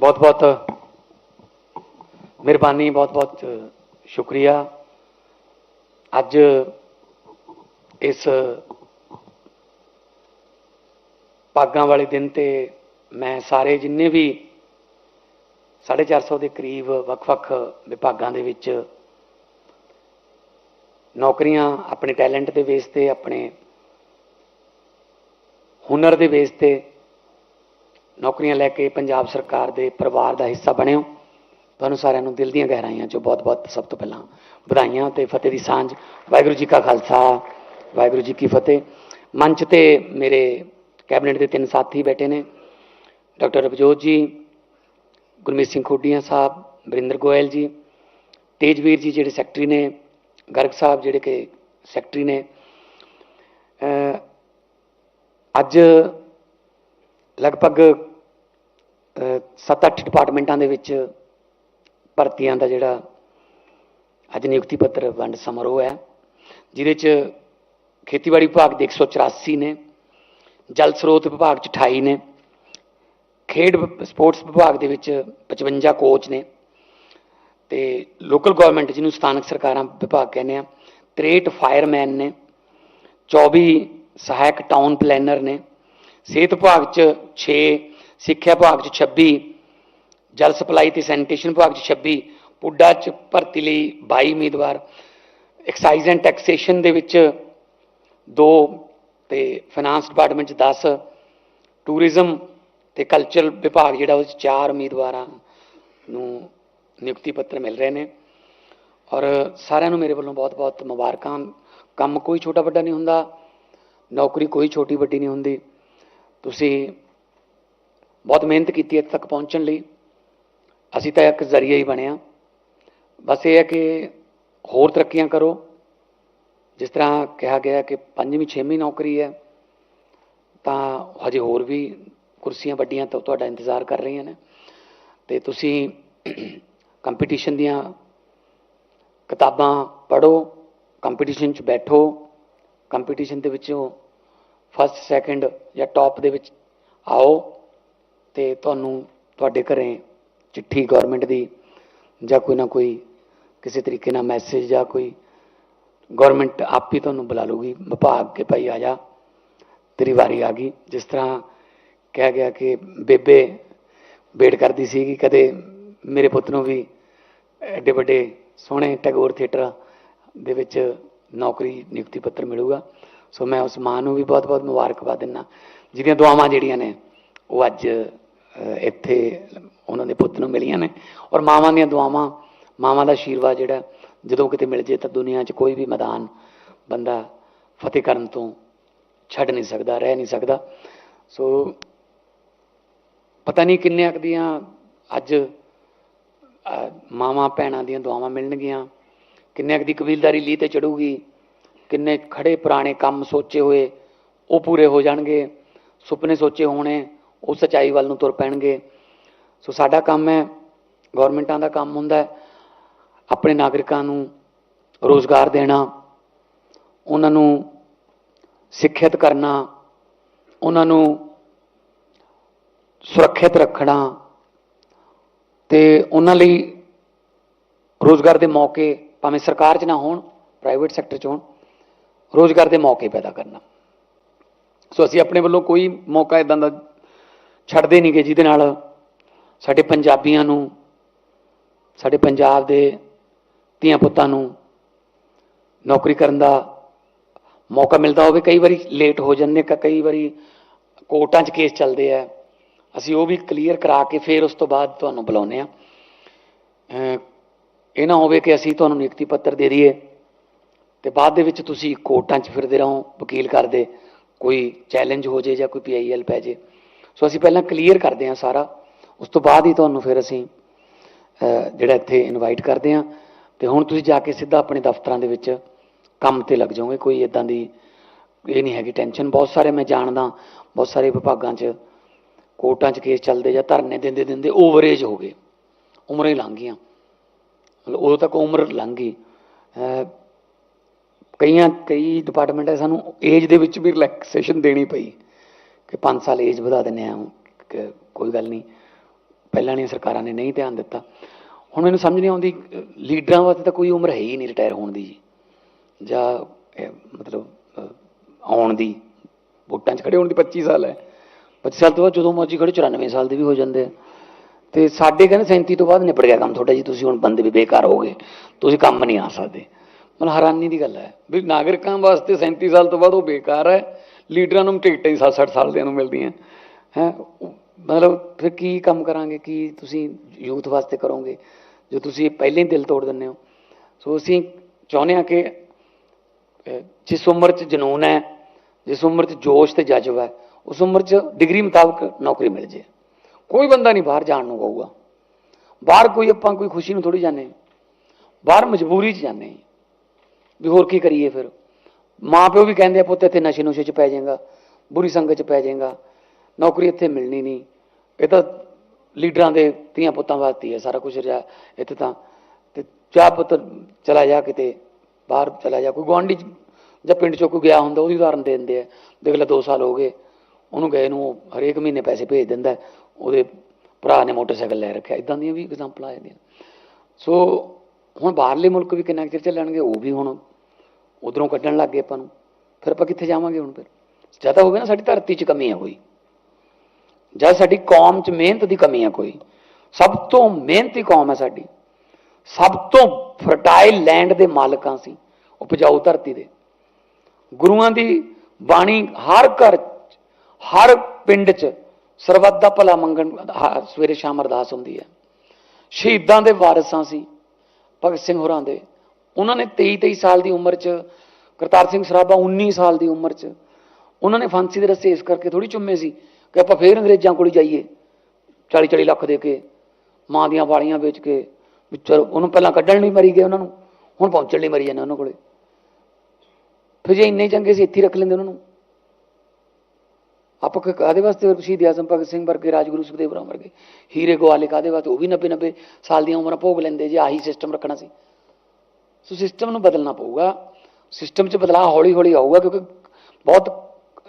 ਬਹੁਤ ਬਹੁਤ ਮਿਹਰਬਾਨੀ ਬਹੁਤ ਬਹੁਤ ਸ਼ੁਕਰੀਆ। ਅੱਜ ਇਸ ਪਾਗਾਂ ਵਾਲੇ ਦਿਨ ਤੇ ਮੈਂ ਸਾਰੇ ਜਿੰਨੇ ਵੀ 450 ਦੇ ਕਰੀਬ ਵੱਖ-ਵੱਖ ਵਿਭਾਗਾਂ ਦੇ ਵਿੱਚ ਨੌਕਰੀਆਂ ਆਪਣੇ ਟੈਲੈਂਟ ਦੇ ਬੇਸ ਤੇ, ਆਪਣੇ ਹੁਨਰ ਦੇ ਬੇਸ ਤੇ ਨੌਕਰੀਆਂ ਲੈ ਕੇ ਪੰਜਾਬ ਸਰਕਾਰ ਦੇ ਪਰਿਵਾਰ ਦਾ ਹਿੱਸਾ ਬਣਿਓ। ਤੁਹਾਨੂੰ ਸਾਰਿਆਂ ਨੂੰ ਦਿਲ ਦੀਆਂ ਗਹਿਰਾਈਆਂ ਚੋਂ ਬਹੁਤ-ਬਹੁਤ ਸਭ ਤੋਂ ਪਹਿਲਾਂ ਵਧਾਈਆਂ ਤੇ ਫਤਿਹ ਦੀ ਸਾਂਝ। ਵਾਹਿਗੁਰੂ ਜੀ ਕਾ ਖਾਲਸਾ, ਵਾਹਿਗੁਰੂ ਜੀ ਕੀ ਫਤਿਹ। ਮੰਚ ਤੇ ਮੇਰੇ ਕੈਬਨਿਟ ਦੇ ਤਿੰਨ ਸਾਥੀ ਬੈਠੇ ਨੇ। ਡਾਕਟਰ ਰਵਜੋਤ ਜੀ, ਗੁਰਮੀਤ ਸਿੰਘ ਖੋਡੀਆਂ ਸਾਹਿਬ, ਵਰਿੰਦਰ ਗੋਇਲ ਜੀ, ਤੇਜਵੀਰ ਜੀ ਜਿਹੜੇ ਸੈਕਟਰੀ ਨੇ, ਗਰਗ ਸਾਹਿਬ ਜਿਹੜੇ ਕਿ ਸੈਕਟਰੀ ਨੇ। ਅੱਜ ਲਗਭਗ 7-8 ਡਿਪਾਰਟਮੈਂਟਾਂ ਦੇ ਵਿੱਚ ਭਰਤੀਆਂ ਦਾ ਜਿਹੜਾ ਅੱਜ ਨਿਯੁਕਤੀ ਪੱਤਰ ਵੰਡ ਸਮਾਰੋਹ ਹੈ, ਜਿਹਦੇ 'ਚ ਖੇਤੀਬਾੜੀ ਵਿਭਾਗ ਦੇ 184 ਨੇ, ਜਲ ਸਰੋਤ ਵਿਭਾਗ 'ਚ 28 ਨੇ, ਖੇਡ ਸਪੋਰਟਸ ਵਿਭਾਗ ਦੇ ਵਿੱਚ 55 ਕੋਚ ਨੇ ਤੇ ਲੋਕਲ ਗਵਰਨਮੈਂਟ ਜਿਹਨੂੰ ਸਥਾਨਕ ਸਰਕਾਰਾਂ ਵਿਭਾਗ ਕਹਿੰਦੇ ਆ 63 ਫਾਇਰਮੈਨ ਨੇ 24 ਸਹਾਇਕ ਟਾਊਨ ਪਲੈਨਰ ਨੇ, ਸਿਹਤ ਵਿਭਾਗ 'ਚ 6 ਸਿੱਖਿਆ ਵਿਭਾਗ 'ਚ 26 ਜਲ ਸਪਲਾਈ ਤੇ ਸੈਨੀਟੇਸ਼ਨ ਵਿਭਾਗ 'ਚ 26 ਪੁੱਡਾ 'ਚ ਭਰਤੀ ਲਈ 22 ਉਮੀਦਵਾਰ, ਐਕਸਾਈਜ਼ ਐਂਡ ਟੈਕਸੇਸ਼ਨ ਦੇ ਵਿੱਚ 2 ਤੇ ਫਾਈਨਾਂਸ ਡਿਪਾਰਟਮੈਂਟ 'ਚ 10 ਟੂਰਿਜ਼ਮ ਤੇ ਕਲਚਰਲ ਵਿਭਾਗ ਜਿਹੜਾ ਉਹ 'ਚ ਚਾਰ ਉਮੀਦਵਾਰਾਂ ਨੂੰ ਨਿਯੁਕਤੀ ਪੱਤਰ ਮਿਲ ਰਹੇ ਨੇ। ਔਰ ਸਾਰਿਆਂ ਨੂੰ ਮੇਰੇ ਵੱਲੋਂ ਬਹੁਤ-ਬਹੁਤ ਮੁਬਾਰਕਾਂ। ਕੰਮ ਕੋਈ ਛੋਟਾ ਵੱਡਾ ਨਹੀਂ ਹੁੰਦਾ, ਨੌਕਰੀ ਕੋਈ ਛੋਟੀ ਵੱਡੀ ਨਹੀਂ ਹੁੰਦੀ। ਤੁਸੀਂ ਬਹੁਤ ਮਿਹਨਤ ਕੀਤੀ ਇੱਥੇ ਤੱਕ ਪਹੁੰਚਣ ਲਈ। ਅਸੀਂ ਤਾਂ ਇੱਕ ਜ਼ਰੀਆ ਹੀ ਬਣਿਆ ਬਸ ਇਹ ਹੈ ਕਿ ਹੋਰ ਤਰੱਕੀਆਂ ਕਰੋ। ਜਿਸ ਤਰ੍ਹਾਂ ਕਿਹਾ ਗਿਆ ਕਿ ਪੰਜਵੀਂ, ਛੇਵੀਂ ਨੌਕਰੀ ਹੈ, ਤਾਂ ਹਜੇ ਹੋਰ ਵੀ ਕੁਰਸੀਆਂ ਵੱਡੀਆਂ ਤੋਂ ਤੁਹਾਡਾ ਇੰਤਜ਼ਾਰ ਕਰ ਰਹੀਆਂ ਨੇ। ਤੇ ਤੁਸੀਂ ਕੰਪੀਟੀਸ਼ਨ ਦੀਆਂ ਕਿਤਾਬਾਂ ਪੜ੍ਹੋ, ਕੰਪੀਟੀਸ਼ਨ 'ਚ ਬੈਠੋ। ਕੰਪੀਟੀਸ਼ਨ ਦੇ ਵਿੱਚੋਂ ਫਸਟ ਸੈਕੰਡ ਜਾਂ ਟੌਪ ਦੇ ਵਿੱਚ ਆਓ। ਤੇ ਤੁਹਾਨੂੰ ਤੁਹਾਡੇ ਘਰੇ ਚਿੱਠੀ ਗਵਰਨਮੈਂਟ ਦੀ ਜਾਂ ਕੋਈ ਨਾ ਕੋਈ ਕਿਸੇ ਤਰੀਕੇ ਨਾਲ ਮੈਸੇਜ ਜਾਂ ਕੋਈ ਗਵਰਨਮੈਂਟ ਆਪ ਹੀ ਤੁਹਾਨੂੰ ਬੁਲਾ ਲੂਗੀ ਵਿਭਾਗ ਕੇ ਭਾਈ ਆ ਜਾ, ਤੇਰੀ ਵਾਰੀ ਆ ਗਈ। ਜਿਸ ਤਰ੍ਹਾਂ ਕਿਹਾ ਗਿਆ ਕਿ ਬੇਬੇ ਵੇਟ ਕਰਦੀ ਸੀ ਕਿ ਕਦੇ ਮੇਰੇ ਪੁੱਤ ਨੂੰ ਵੀ ਐਡੇ ਵੱਡੇ ਸੋਹਣੇ ਟੈਗੋਰ ਥੀਏਟਰ ਦੇ ਵਿੱਚ ਨੌਕਰੀ, ਨਿਯੁਕਤੀ ਪੱਤਰ ਮਿਲੂਗਾ। ਸੋ ਮੈਂ ਉਸ ਮਾਂ ਨੂੰ ਵੀ ਬਹੁਤ-ਬਹੁਤ ਮੁਬਾਰਕਬਾਦ ਦਿੰਦਾ। ਜਿਹਦੀਆਂ ਦੁਆਵਾਂ ਜਿਹੜੀਆਂ ਨੇ, ਉਹ ਅੱਜ ਇੱਥੇ ਉਹਨਾਂ ਦੇ ਪੁੱਤ ਨੂੰ ਮਿਲੀਆਂ ਨੇ। ਔਰ ਮਾਵਾਂ ਦੀਆਂ ਦੁਆਵਾਂ ਮਾਵਾਂ ਦਾ ਆਸ਼ੀਰਵਾਦ ਜਿਹੜਾ ਜਦੋਂ ਕਿਤੇ ਮਿਲ ਜੇ ਤਾਂ ਦੁਨੀਆ 'ਚ ਕੋਈ ਵੀ ਮੈਦਾਨ ਬੰਦਾ ਫਤਿਹ ਕਰਨ ਤੋਂ ਛੱਡ ਨਹੀਂ ਸਕਦਾ ਰਹਿ ਨਹੀਂ ਸਕਦਾ। ਸੋ ਪਤਾ ਨਹੀਂ ਕਿੰਨੇ ਕੁ ਦੀਆਂ ਅੱਜ ਅਹ, ਮਾਵਾਂ ਭੈਣਾਂ ਦੀਆਂ ਦੁਆਵਾਂ ਮਿਲਣਗੀਆਂ ਕਿੰਨੇ ਕੁ ਦੀ ਕਬੀਲਦਾਰੀ ਲੀ ਤੇ ਚੜੂਗੀ ਕਿੰਨੇ ਖੜੇ ਪੁਰਾਣੇ ਕੰਮ ਸੋਚੇ ਹੋਏ ਉਹ ਪੂਰੇ ਹੋ ਜਾਣਗੇ ਸੁਪਨੇ ਸੋਚੇ ਹੋਣੇ ਉਹ ਸਚਾਈ ਵੱਲ ਨੂੰ ਤੁਰ ਪੈਣਗੇ। ਸੋ ਸਾਡਾ ਕੰਮ ਹੈ, ਗਵਰਨਮੈਂਟਾਂ ਦਾ ਕੰਮ ਹੁੰਦਾ ਹੈ, ਆਪਣੇ ਨਾਗਰਿਕਾਂ ਨੂੰ ਰੋਜ਼ਗਾਰ ਦੇਣਾ, ਉਹਨਾਂ ਨੂੰ ਸਿੱਖਿਅਤ ਕਰਨਾ, ਉਹਨਾਂ ਨੂੰ ਸੁਰੱਖਿਅਤ ਰੱਖਣਾ ਤੇ ਉਹਨਾਂ ਲਈ ਰੋਜ਼ਗਾਰ ਦੇ ਮੌਕੇ, ਭਾਵੇਂ ਸਰਕਾਰ 'ਚ ਨਾ ਹੋਣ, ਪ੍ਰਾਈਵੇਟ ਸੈਕਟਰ 'ਚ ਹੋਣ, ਰੋਜ਼ਗਾਰ ਦੇ ਮੌਕੇ ਪੈਦਾ ਕਰਨਾ। ਸੋ ਅਸੀਂ ਆਪਣੇ ਵੱਲੋਂ ਕੋਈ ਮੌਕਾ ਇਦਾਂ ਦਾ ਛੱਡਦੇ ਨਹੀਂਗੇ ਜਿਹਦੇ ਨਾਲ ਸਾਡੇ ਪੰਜਾਬੀਆਂ ਨੂੰ, ਸਾਡੇ ਪੰਜਾਬ ਦੇ ਧੀਆਂ ਪੁੱਤਾਂ ਨੂੰ ਨੌਕਰੀ ਕਰਨ ਦਾ ਮੌਕਾ ਮਿਲਦਾ ਹੋਵੇ। ਕਈ ਵਾਰੀ ਲੇਟ ਹੋ ਜਾਂਦੇ ਕ- ਕਈ ਵਾਰੀ ਕੋਰਟਾਂ 'ਚ ਕੇਸ ਚੱਲਦੇ ਆ। ਅਸੀਂ ਉਹ ਵੀ ਕਲੀਅਰ ਕਰਾ ਕੇ ਫਿਰ ਉਸ ਤੋਂ ਬਾਅਦ ਤੁਹਾਨੂੰ ਬੁਲਾਉਂਦੇ ਆ ਇਹ ਨਾ ਹੋਵੇ ਕਿ ਅਸੀਂ ਤੁਹਾਨੂੰ ਨਿਯੁਕਤੀ ਪੱਤਰ ਦੇ ਦਈਏ ਤੇ ਬਾਅਦ ਦੇ ਵਿੱਚ ਤੁਸੀਂ ਕੋਰਟਾਂ 'ਚ ਫਿਰਦੇ ਰਹੋ, ਵਕੀਲ ਕਰਦੇ, ਕੋਈ ਚੈਲੰਜ ਹੋ ਜੇ ਜਾਂ ਕੋਈ ਪੀਆਈਐਲ ਪੈ ਜੇ ਸੋ ਅਸੀਂ ਪਹਿਲਾਂ ਕਲੀਅਰ ਕਰਦੇ ਹਾਂ ਸਾਰਾ। ਉਸ ਤੋਂ ਬਾਅਦ ਹੀ ਤੁਹਾਨੂੰ ਫਿਰ ਅਸੀਂ ਜਿਹੜਾ ਇੱਥੇ ਇਨਵਾਈਟ ਕਰਦੇ ਹਾਂ। ਤੇ ਹੁਣ ਤੁਸੀਂ ਜਾ ਕੇ ਸਿੱਧਾ ਆਪਣੇ ਦਫ਼ਤਰਾਂ ਦੇ ਵਿੱਚ ਕੰਮ ਤੇ ਲੱਗ ਜਾਓਗੇ। ਕੋਈ ਇਦਾਂ ਦੀ ਇਹ ਨਹੀਂ ਹੈਗੀ ਟੈਨਸ਼ਨ ਬਹੁਤ ਸਾਰੇ ਮੈਂ ਜਾਣਦਾ, ਬਹੁਤ ਸਾਰੇ ਵਿਭਾਗਾਂ 'ਚ, ਕੋਰਟਾਂ 'ਚ ਕੇਸ ਚੱਲਦੇ ਜਾਂ ਧਰਨੇ ਦਿੰਦੇ ਦਿੰਦੇ ਓਵਰੇਜ ਹੋ ਗਏ। ਉਮਰਾਂ ਹੀ ਲੰਘ ਗਈਆਂ। ਮਤਲਬ ਉਦੋਂ ਤੱਕ ਉਮਰ ਲੰਘ ਗਈ। ਕਈਆਂ, ਕਈ ਡਿਪਾਰਟਮੈਂਟ ਹੈ ਸਾਨੂੰ ਏਜ ਦੇ ਵਿੱਚ ਵੀ ਰਿਲੈਕਸੇਸ਼ਨ ਦੇਣੀ ਪਈ। ਕਿ 5 ਸਾਲ ਏਜ ਵਧਾ ਦਿੰਦੇ ਆ ਕਿ ਕੋਈ ਗੱਲ ਨਹੀਂ। ਪਹਿਲਾਂ ਵਾਲੀਆਂ ਸਰਕਾਰਾਂ ਨੇ ਨਹੀਂ ਧਿਆਨ ਦਿੱਤਾ। ਹੁਣ ਮੈਨੂੰ ਸਮਝ ਨਹੀਂ ਆਉਂਦੀ, ਲੀਡਰਾਂ ਵਾਸਤੇ ਤਾਂ ਕੋਈ ਉਮਰ ਹੈ ਹੀ ਨਹੀਂ ਰਿਟਾਇਰ ਹੋਣ ਦੀ ਜੀ। ਜਾਂ ਮਤਲਬ ਆਉਣ ਦੀ, ਵੋਟਾਂ 'ਚ ਖੜੇ ਹੋਣ ਦੀ 25 ਸਾਲ ਹੈ। 25 ਸਾਲ ਤੋਂ ਬਾਅਦ ਜਦੋਂ ਮਰਜ਼ੀ ਖੜੇ 94 ਸਾਲ ਦੇ ਵੀ ਹੋ ਜਾਂਦੇ ਆ। ਤੇ ਸਾਡੇ ਕਹਿੰਦੇ 37 ਤੋਂ ਬਾਅਦ ਨਿਪਟ ਗਿਆ ਕੰਮ ਤੁਹਾਡਾ ਜੀ ਤੁਸੀਂ ਹੁਣ ਬੰਦੇ ਵੀ ਬੇਕਾਰ ਹੋ ਗਏ। ਤੁਸੀਂ ਕੰਮ ਨਹੀਂ ਆ ਸਕਦੇ। ਮਤਲਬ ਹੈਰਾਨੀ ਦੀ ਗੱਲ ਹੈ। ਵੀ ਨਾਗਰਿਕਾਂ ਵਾਸਤੇ 37 ਸਾਲ ਤੋਂ ਬਾਅਦ ਉਹ ਬੇਕਾਰ ਹੈ। ਲੀਡਰਾਂ ਨੂੰ ਟਿਕਟਾਂ ਹੀ 60 ਸਾਲ ਦੇ ਨੂੰ ਮਿਲਦੀਆਂ। ਹੈ, ਮਤਲਬ ਫਿਰ ਕੀ ਕੰਮ ਕਰਾਂਗੇ, ਕੀ ਤੁਸੀਂ ਯੂਥ ਵਾਸਤੇ ਕਰੋਗੇ, ਜੋ ਤੁਸੀਂ ਪਹਿਲਾਂ ਹੀ ਦਿਲ ਤੋੜ ਦਿੰਦੇ ਹੋ। ਸੋ ਅਸੀਂ ਚਾਹੁੰਦੇ ਹਾਂ ਕਿ ਜਿਸ ਉਮਰ 'ਚ ਜਨੂਨ ਹੈ, ਜਿਸ ਉਮਰ 'ਚ ਜੋਸ਼ ਤੇ ਜਜ਼ਬਾ ਹੈ, ਉਸ ਉਮਰ 'ਚ ਡਿਗਰੀ ਮੁਤਾਬਕ ਨੌਕਰੀ ਮਿਲ ਜੇ। ਕੋਈ ਬੰਦਾ ਨਹੀਂ ਬਾਹਰ ਜਾਣ ਨੂੰ ਕਹੂਗਾ। ਬਾਹਰ ਕੋਈ ਆਪਾਂ ਕੋਈ ਖੁਸ਼ੀ ਨੂੰ ਥੋੜੀ ਜਾਂਦੇ ਬਾਹਰ ਮਜਬੂਰੀ 'ਚ ਜਾਂਦੇ ਵੀ ਹੋਰ ਕੀ ਕਰੀਏ ਫਿਰ? ਮਾਂ ਪਿਓ ਵੀ ਕਹਿੰਦੇ ਆ, ਪੁੱਤ, ਇੱਥੇ ਨਸ਼ੇ ਨੁਸ਼ੇ 'ਚ ਪੈ ਜਾਏਗਾ, ਬੁਰੀ ਸੰਗਤ 'ਚ ਪੈ ਜਾਏਗਾ, ਨੌਕਰੀ ਇੱਥੇ ਮਿਲਣੀ ਨਹੀਂ। ਇਹ ਤਾਂ ਲੀਡਰਾਂ ਦੇ ਧੀਆਂ ਪੁੱਤਾਂ ਵਾਸਤੇ ਹੈ ਸਾਰਾ ਕੁਝ ਰਿਹਾ ਇੱਥੇ ਤਾਂ। ਤੇ ਜਾ ਪੁੱਤ, ਚਲਾ ਜਾ ਕਿਤੇ, ਬਾਹਰ ਚਲਾ ਜਾ। ਕੋਈ ਗੁਆਂਢੀ 'ਚ ਜਾਂ ਪਿੰਡ 'ਚੋਂ ਕੋਈ ਗਿਆ ਹੁੰਦਾ, ਉਹਦੀ ਉਦਾਹਰਨ ਦੇ ਦਿੰਦੇ ਆ। ਦੇਖ ਲੈ 2 ਸਾਲ ਹੋ ਗਏ, ਉਹਨੂੰ ਗਏ ਨੂੰ, ਉਹ ਹਰੇਕ ਮਹੀਨੇ ਪੈਸੇ ਭੇਜ ਦਿੰਦਾ, ਉਹਦੇ ਭਰਾ ਨੇ ਮੋਟਰਸਾਈਕਲ ਲੈ ਰੱਖਿਆ। ਇਦਾਂ ਦੀਆਂ ਵੀ ਐਗਜ਼ਾਮਪਲਾਂ ਆ ਜਾਂਦੀਆਂ। ਸੋ, ਹੁਣ ਬਾਹਰਲੇ ਮੁਲਕ ਵੀ ਕਿੰਨਾ ਕੁ ਚਿਰ ਚੱਲਣਗੇ, ਉਹ ਵੀ ਹੁਣ ਉਧਰੋਂ ਕੱਢਣ ਲੱਗ ਗਏ ਆਪਾਂ ਨੂੰ। ਫਿਰ ਆਪਾਂ ਕਿੱਥੇ ਜਾਵਾਂਗੇ ਹੁਣ ਫਿਰ? ਜਾਂ ਤਾਂ ਹੋਵੇ ਨਾ, ਸਾਡੀ ਧਰਤੀ 'ਚ ਕਮੀ ਹੈ ਕੋਈ। ਜਾਂ ਸਾਡੀ ਕੌਮ 'ਚ ਮਿਹਨਤ ਦੀ ਕਮੀ ਹੈ ਕੋਈ। ਸਭ ਤੋਂ ਮਿਹਨਤੀ ਕੌਮ ਹੈ ਸਾਡੀ। ਸਭ ਤੋਂ ਫਰਟਾਈਲ ਲੈਂਡ ਦੇ ਮਾਲਕਾਂ ਸੀ, ਉਪਜਾਊ ਧਰਤੀ ਦੇ। ਗੁਰੂਆਂ ਦੀ ਬਾਣੀ ਹਰ ਘਰ ਹਰ ਪਿੰਡ 'ਚ ਸਰਬੱਤ ਦਾ ਭਲਾ ਮੰਗਣ ਹ- ਸਵੇਰੇ ਸ਼ਾਮ ਅਰਦਾਸ ਹੁੰਦੀ ਹੈ ਸ਼ਹੀਦਾਂ ਦੇ ਵਾਰਸਾਂ ਸੀ, ਭਗਤ ਸਿੰਘ ਹੋਰਾਂ ਦੇ। ਉਹਨਾਂ ਨੇ 23 23 ਸਾਲ ਦੀ ਉਮਰ 'ਚ ਕਰਤਾਰ ਸਿੰਘ ਸਰਾਭਾ 19 ਸਾਲ ਦੀ ਉਮਰ 'ਚ ਉਹਨਾਂ ਨੇ ਫਾਂਸੀ ਦੇ ਰੱਸੇ ਇਸ ਕਰਕੇ ਥੋੜੀ ਚੁੰਮੇ ਸੀ ਕਿ ਆਪਾਂ ਫੇਰ ਅੰਗਰੇਜ਼ਾਂ ਕੋਲ ਜਾਈਏ 40 40 ਲੱਖ ਦੇ ਕੇ, ਮਾਂ ਦੀਆਂ ਵਾਲੀਆਂ ਵੇਚ ਕੇ ਵਿਚਾਰ ਉਹਨੂੰ ਪਹਿਲਾਂ ਕੱਢਣ ਲਈ ਮਰੀ ਗਏ ਉਹਨਾਂ ਨੂੰ, ਹੁਣ ਪਹੁੰਚਣ ਲਈ ਮਰੀ ਜਾਂਦੇ ਉਹਨਾਂ ਕੋਲੇ। ਫਿਰ ਜੇ ਇੰਨੇ ਚੰਗੇ ਸੀ, ਇੱਥੇ ਰੱਖ ਲੈਂਦੇ ਉਹਨਾਂ ਨੂੰ। ਆਪਾਂ ਕ- ਕਾਹਦੇ ਵਾਸਤੇ ਸ਼ਹੀਦ ਆਜ਼ਮ ਭਗਤ ਸਿੰਘ ਵਰਗੇ, ਰਾਜਗੁਰੂ ਸੁਖਦੇਵ ਰਾਮ ਵਰਗੇ, ਹੀਰੇ ਗਵਾਲੇ ਕਾਹਦੇ ਵਾਸਤੇ, ਉਹ ਵੀ 90 90 ਸਾਲ ਦੀਆਂ ਉਮਰਾਂ ਭੋਗ ਲੈਂਦੇ ਜੇ ਆਹੀ ਸਿਸਟਮ ਰੱਖਣਾ ਸੀ। ਸੋ ਸਿਸਟਮ ਨੂੰ ਬਦਲਣਾ ਪਊਗਾ। ਸਿਸਟਮ 'ਚ ਬਦਲਾਅ ਹੌਲੀ ਹੌਲੀ ਆਊਗਾ ਕਿਉਂਕਿ ਬਹੁਤ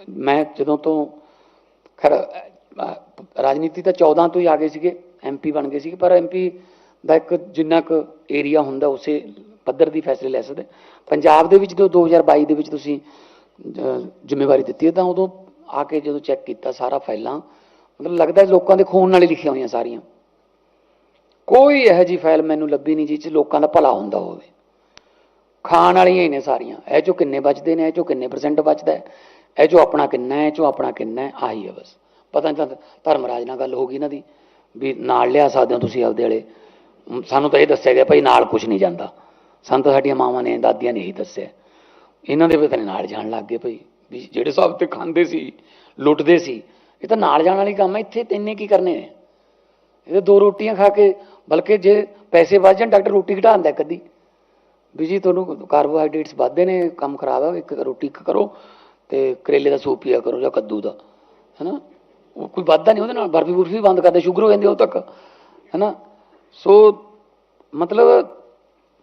ਮੈਂ ਜਦੋਂ ਤੋਂ ਖੈਰ ਰਾਜਨੀਤੀ ਤਾਂ 14 ਤੋਂ ਹੀ ਆ ਗਏ ਸੀਗੇ ਐਮਪੀ ਬਣ ਗਏ ਸੀਗੇ, ਪਰ ਐਮਪੀ ਦਾ ਇੱਕ ਜਿੰਨਾ ਕੁ ਏਰੀਆ ਹੁੰਦਾ ਉਸੇ ਪੱਧਰ ਦੀ ਫੈਸਲੇ ਲੈ ਸਕਦੇ। ਪੰਜਾਬ ਦੇ ਵਿੱਚ ਜਦੋਂ 2022 ਦੇ ਵਿੱਚ ਤੁਸੀਂ ਜ਼ਿੰਮੇਵਾਰੀ ਦਿੱਤੀ ਹੈ ਤਾਂ ਉਦੋਂ ਆ ਕੇ ਜਦੋਂ ਚੈੱਕ ਕੀਤਾ ਸਾਰਾ ਫਾਈਲਾਂ, ਮਤਲਬ ਲੱਗਦਾ ਲੋਕਾਂ ਦੇ ਖੂਨ ਨਾਲ ਹੀ ਲਿਖੀਆਂ ਹੋਈਆਂ ਸਾਰੀਆਂ। ਕੋਈ ਇਹੋ ਜੀ ਫਾਈਲ ਮੈਨੂੰ ਲੱਭੀ ਨਹੀਂ ਜਿਸ 'ਚ ਲੋਕਾਂ ਦਾ ਭਲਾ ਹੁੰਦਾ ਹੋਵੇ। ਖਾਣ ਵਾਲੀਆਂ ਹੀ ਨੇ ਸਾਰੀਆਂ। ਇਹ ਚੋਂ ਕਿੰਨੇ ਬਚਦੇ ਨੇ, ਇਹ ਚੋਂ ਕਿੰਨੇ ਪਰਸੈਂਟ ਬਚਦਾ ਹੈ? ਇਹ ਚੋਂ ਆਪਣਾ ਕਿੰਨਾ ਹੈ, ਇਹ ਚੋਂ ਆਪਣਾ ਕਿੰਨਾ ਹੈ? ਆਹੀ ਹੈ ਬਸ। ਪਤਾ ਨਹੀਂ ਤਾਂ ਧਰਮਰਾਜ ਨਾਲ ਗੱਲ ਹੋ ਗਈ ਇਹਨਾਂ ਦੀ, ਵੀ ਨਾਲ ਲਿਆ ਸਕਦੇ ਹੋ ਤੁਸੀਂ ਆਪਦੇ ਵਾਲੇ। ਸਾਨੂੰ ਤਾਂ ਇਹ ਦੱਸਿਆ ਗਿਆ ਭਾਈ ਨਾਲ ਕੁਝ ਨਹੀਂ ਜਾਂਦਾ। ਸਾਨੂੰ ਤਾਂ ਸਾਡੀਆਂ ਮਾਵਾਂ ਨੇ, ਦਾਦੀਆਂ ਨੇ ਇਹੀ ਦੱਸਿਆ। ਇਹਨਾਂ ਦੇ ਪਤਾ ਨਹੀਂ ਨਾਲ ਜਾਣ ਲੱਗ ਗਏ ਭਾਈ। ਵੀ ਜਿਹੜੇ ਹਿਸਾਬ ਤੇ ਖਾਂਦੇ ਸੀ, ਲੁੱਟਦੇ ਸੀ, ਇਹ ਤਾਂ ਨਾਲ ਜਾਣ ਵਾਲੀ ਕੰਮ ਹੈ। ਇੱਥੇ ਤਿੰਨੇ ਕੀ ਕਰਨੇ ਨੇ? ਇਹ ਤਾਂ ਦੋ ਰੋਟੀਆਂ ਖਾ ਕੇ, ਬਲਕਿ ਜੇ ਪੈਸੇ ਵੱਧ ਜਾਣ, ਡਾਕਟਰ ਰੋਟੀ ਘਟਾ ਦਿੰਦਾ ਕਦੀ ਵੀ ਜੀ ਤੁਹਾਨੂੰ ਕਾਰਬੋਹਾਈਡਰੇਟਸ ਵੱਧਦੇ ਨੇ, ਕੰਮ ਖਰਾਬ ਆ, ਇੱਕ ਰੋਟੀ ਇੱਕ ਕਰੋ ਤੇ ਕਰੇਲੇ ਦਾ ਸੂਪ ਪੀਆ ਕਰੋ ਜਾਂ ਕੱਦੂ ਦਾ, ਹੈਨਾ? ਉਹ ਕੋਈ ਵੱਧਦਾ ਨਹੀਂ ਉਹਦੇ ਨਾਲ, ਬਰਫੀ ਬੁਰਫੀ ਬੰਦ ਕਰਦੇ, ਸ਼ੂਗਰ ਹੋ ਜਾਂਦੀ ਉਹ ਤੱਕ, ਹੈਨਾ? ਸੋ ਮਤਲਬ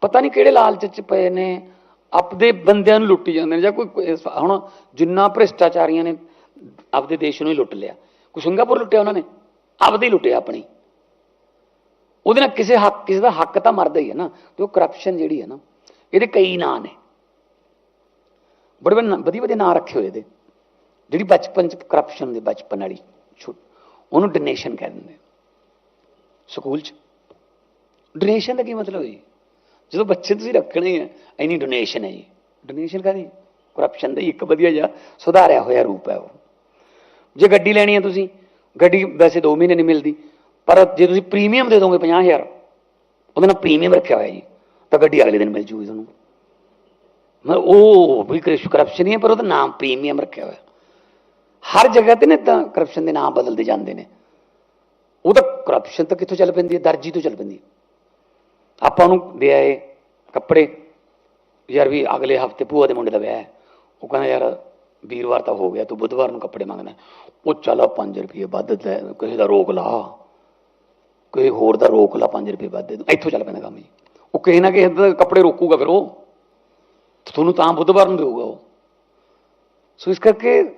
ਪਤਾ ਨਹੀਂ ਕਿਹੜੇ ਲਾਲਚ ਚ ਪਏ ਨੇ, ਆਪਦੇ ਬੰਦਿਆਂ ਨੂੰ ਲੁੱਟੀ ਜਾਂਦੇ ਨੇ, ਜਾਂ ਕੋਈ ਹੁਣ ਜਿੰਨਾ ਭ੍ਰਿਸ਼ਟਾਚਾਰੀਆਂ ਨੇ ਆਪਦੇ ਦੇਸ਼ ਨੂੰ ਹੀ ਲੁੱਟ ਲਿਆ, ਕੋਈ ਸਿੰਗਾਪੁਰ ਲੁੱਟਿਆ ਉਹਨਾਂ ਨੇ? ਆਪਦੇ ਹੀ ਲੁੱਟਿਆ ਆਪਣੀ। ਉਹਦੇ ਨਾਲ ਕਿਸੇ ਹੱਕ, ਕਿਸੇ ਦਾ ਹੱਕ ਤਾਂ ਮਰਦਾ ਹੀ ਹੈ ਨਾ, ਤੇ ਉਹ ਕਰਪਸ਼ਨ ਜਿਹੜੀ ਹੈ ਨਾ ਇਹਦੇ ਕਈ ਨਾਂ ਨੇ। ਬੜੇ ਬੜੇ ਵਧੀਆ ਵਧੀਆ ਨਾਂ ਰੱਖੇ ਹੋਏ ਇਹਦੇ। ਜਿਹੜੀ ਬਚਪਨ ਚ ਕਰਪਸ਼ਨ ਦੇ ਬਚਪਨ ਵਾਲੀ ਛੁ- ਉਹਨੂੰ ਡੋਨੇਸ਼ਨ ਕਹਿ ਦਿੰਦੇ ਸਕੂਲ ਚ। ਡੋਨੇਸ਼ਨ ਦਾ ਕੀ ਮਤਲਬ ਹੈ ਜੀ? ਜਦੋਂ ਬੱਚੇ ਤੁਸੀਂ ਰੱਖਣੇ ਆ, ਇੰਨੀ ਡੋਨੇਸ਼ਨ ਹੈ ਜੀ। ਡੋਨੇਸ਼ਨ ਕਾਦੀ ਕਰਪਸ਼ਨ ਦਾ ਹੀ ਇੱਕ ਵਧੀਆ ਜਿਹਾ ਸੁਧਾਰਿਆ ਹੋਇਆ ਰੂਪ ਹੈ ਉਹ। ਜੇ ਗੱਡੀ ਲੈਣੀ ਹੈ ਤੁਸੀਂ, ਗੱਡੀ ਵੈਸੇ 2 ਮਹੀਨੇ ਨਹੀਂ ਮਿਲਦੀ, ਪਰ ਜੇ ਤੁਸੀਂ ਪ੍ਰੀਮੀਅਮ ਦੇ ਦੋਗੇ 50000 ਉਹਦੇ ਨਾਲ ਪ੍ਰੀਮੀਅਮ ਰੱਖਿਆ ਹੋਇਆ ਜੀ। ਤਾਂ ਗੱਡੀ ਅਗਲੇ ਦਿਨ ਮਿਲ ਜੂਗੀ ਤੁਹਾਨੂੰ। ਮਤਲਬ ਉਹ ਵੀ ਕਰਪਸ਼ਨ ਹੀ ਹੈ, ਪਰ ਉਹਦਾ ਨਾਮ ਪ੍ਰੀਮੀਅਮ ਰੱਖਿਆ ਹੋਇਆ। ਹਰ ਜਗ੍ਹਾ ਤੇ ਨਾ ਤਾਂ ਕਰਪਸ਼ਨ ਦੇ ਨਾਮ ਬਦਲਦੇ ਜਾਂਦੇ ਨੇ। ਉਹ ਤਾਂ ਕਰਪਸ਼ਨ ਤਾਂ ਕਿੱਥੋਂ ਚੱਲ ਪੈਂਦੀ ਹੈ? ਦਰਜੀ ਤੋਂ ਚੱਲ ਪੈਂਦੀ ਹੈ। ਆਪਾਂ ਨੂੰ ਦੇ ਆਏ ਕੱਪੜੇ, ਯਾਰ ਵੀ ਅਗਲੇ ਹਫ਼ਤੇ ਭੂਆ ਦੇ ਮੁੰਡੇ ਦਾ ਵਿਆਹ ਹੈ। ਉਹ ਕਹਿੰਦਾ, ਯਾਰ ਵੀਰਵਾਰ ਤਾਂ ਹੋ ਗਿਆ, ਤੂੰ ਬੁੱਧਵਾਰ ਨੂੰ ਕੱਪੜੇ ਮੰਗਣਾ ਉਹ ਚੱਲ 5 ਰੁਪਏ ਵੱਧ ਕਿਸੇ ਦਾ ਰੋਕ ਲਾ। ਕੋਈ ਹੋਰ ਦਾ ਰੋਕ ਲਾ 5 ਰੁਪਏ ਵੱਧ ਦੇ ਇੱਥੋਂ ਚੱਲ ਪੈਂਦਾ ਕੰਮ ਜੀ। ਉਹ ਕਿਸੇ ਨਾ ਕਿਸੇ ਦਾ ਕੱਪੜੇ ਰੋਕੂਗਾ ਫਿਰ ਉਹ। ਤੁਹਾਨੂੰ ਤਾਂ ਬੁੱਧਵਾਰ ਨੂੰ ਦੇਊਗਾ ਉਹ। ਸੋ ਇਸ ਕਰਕੇ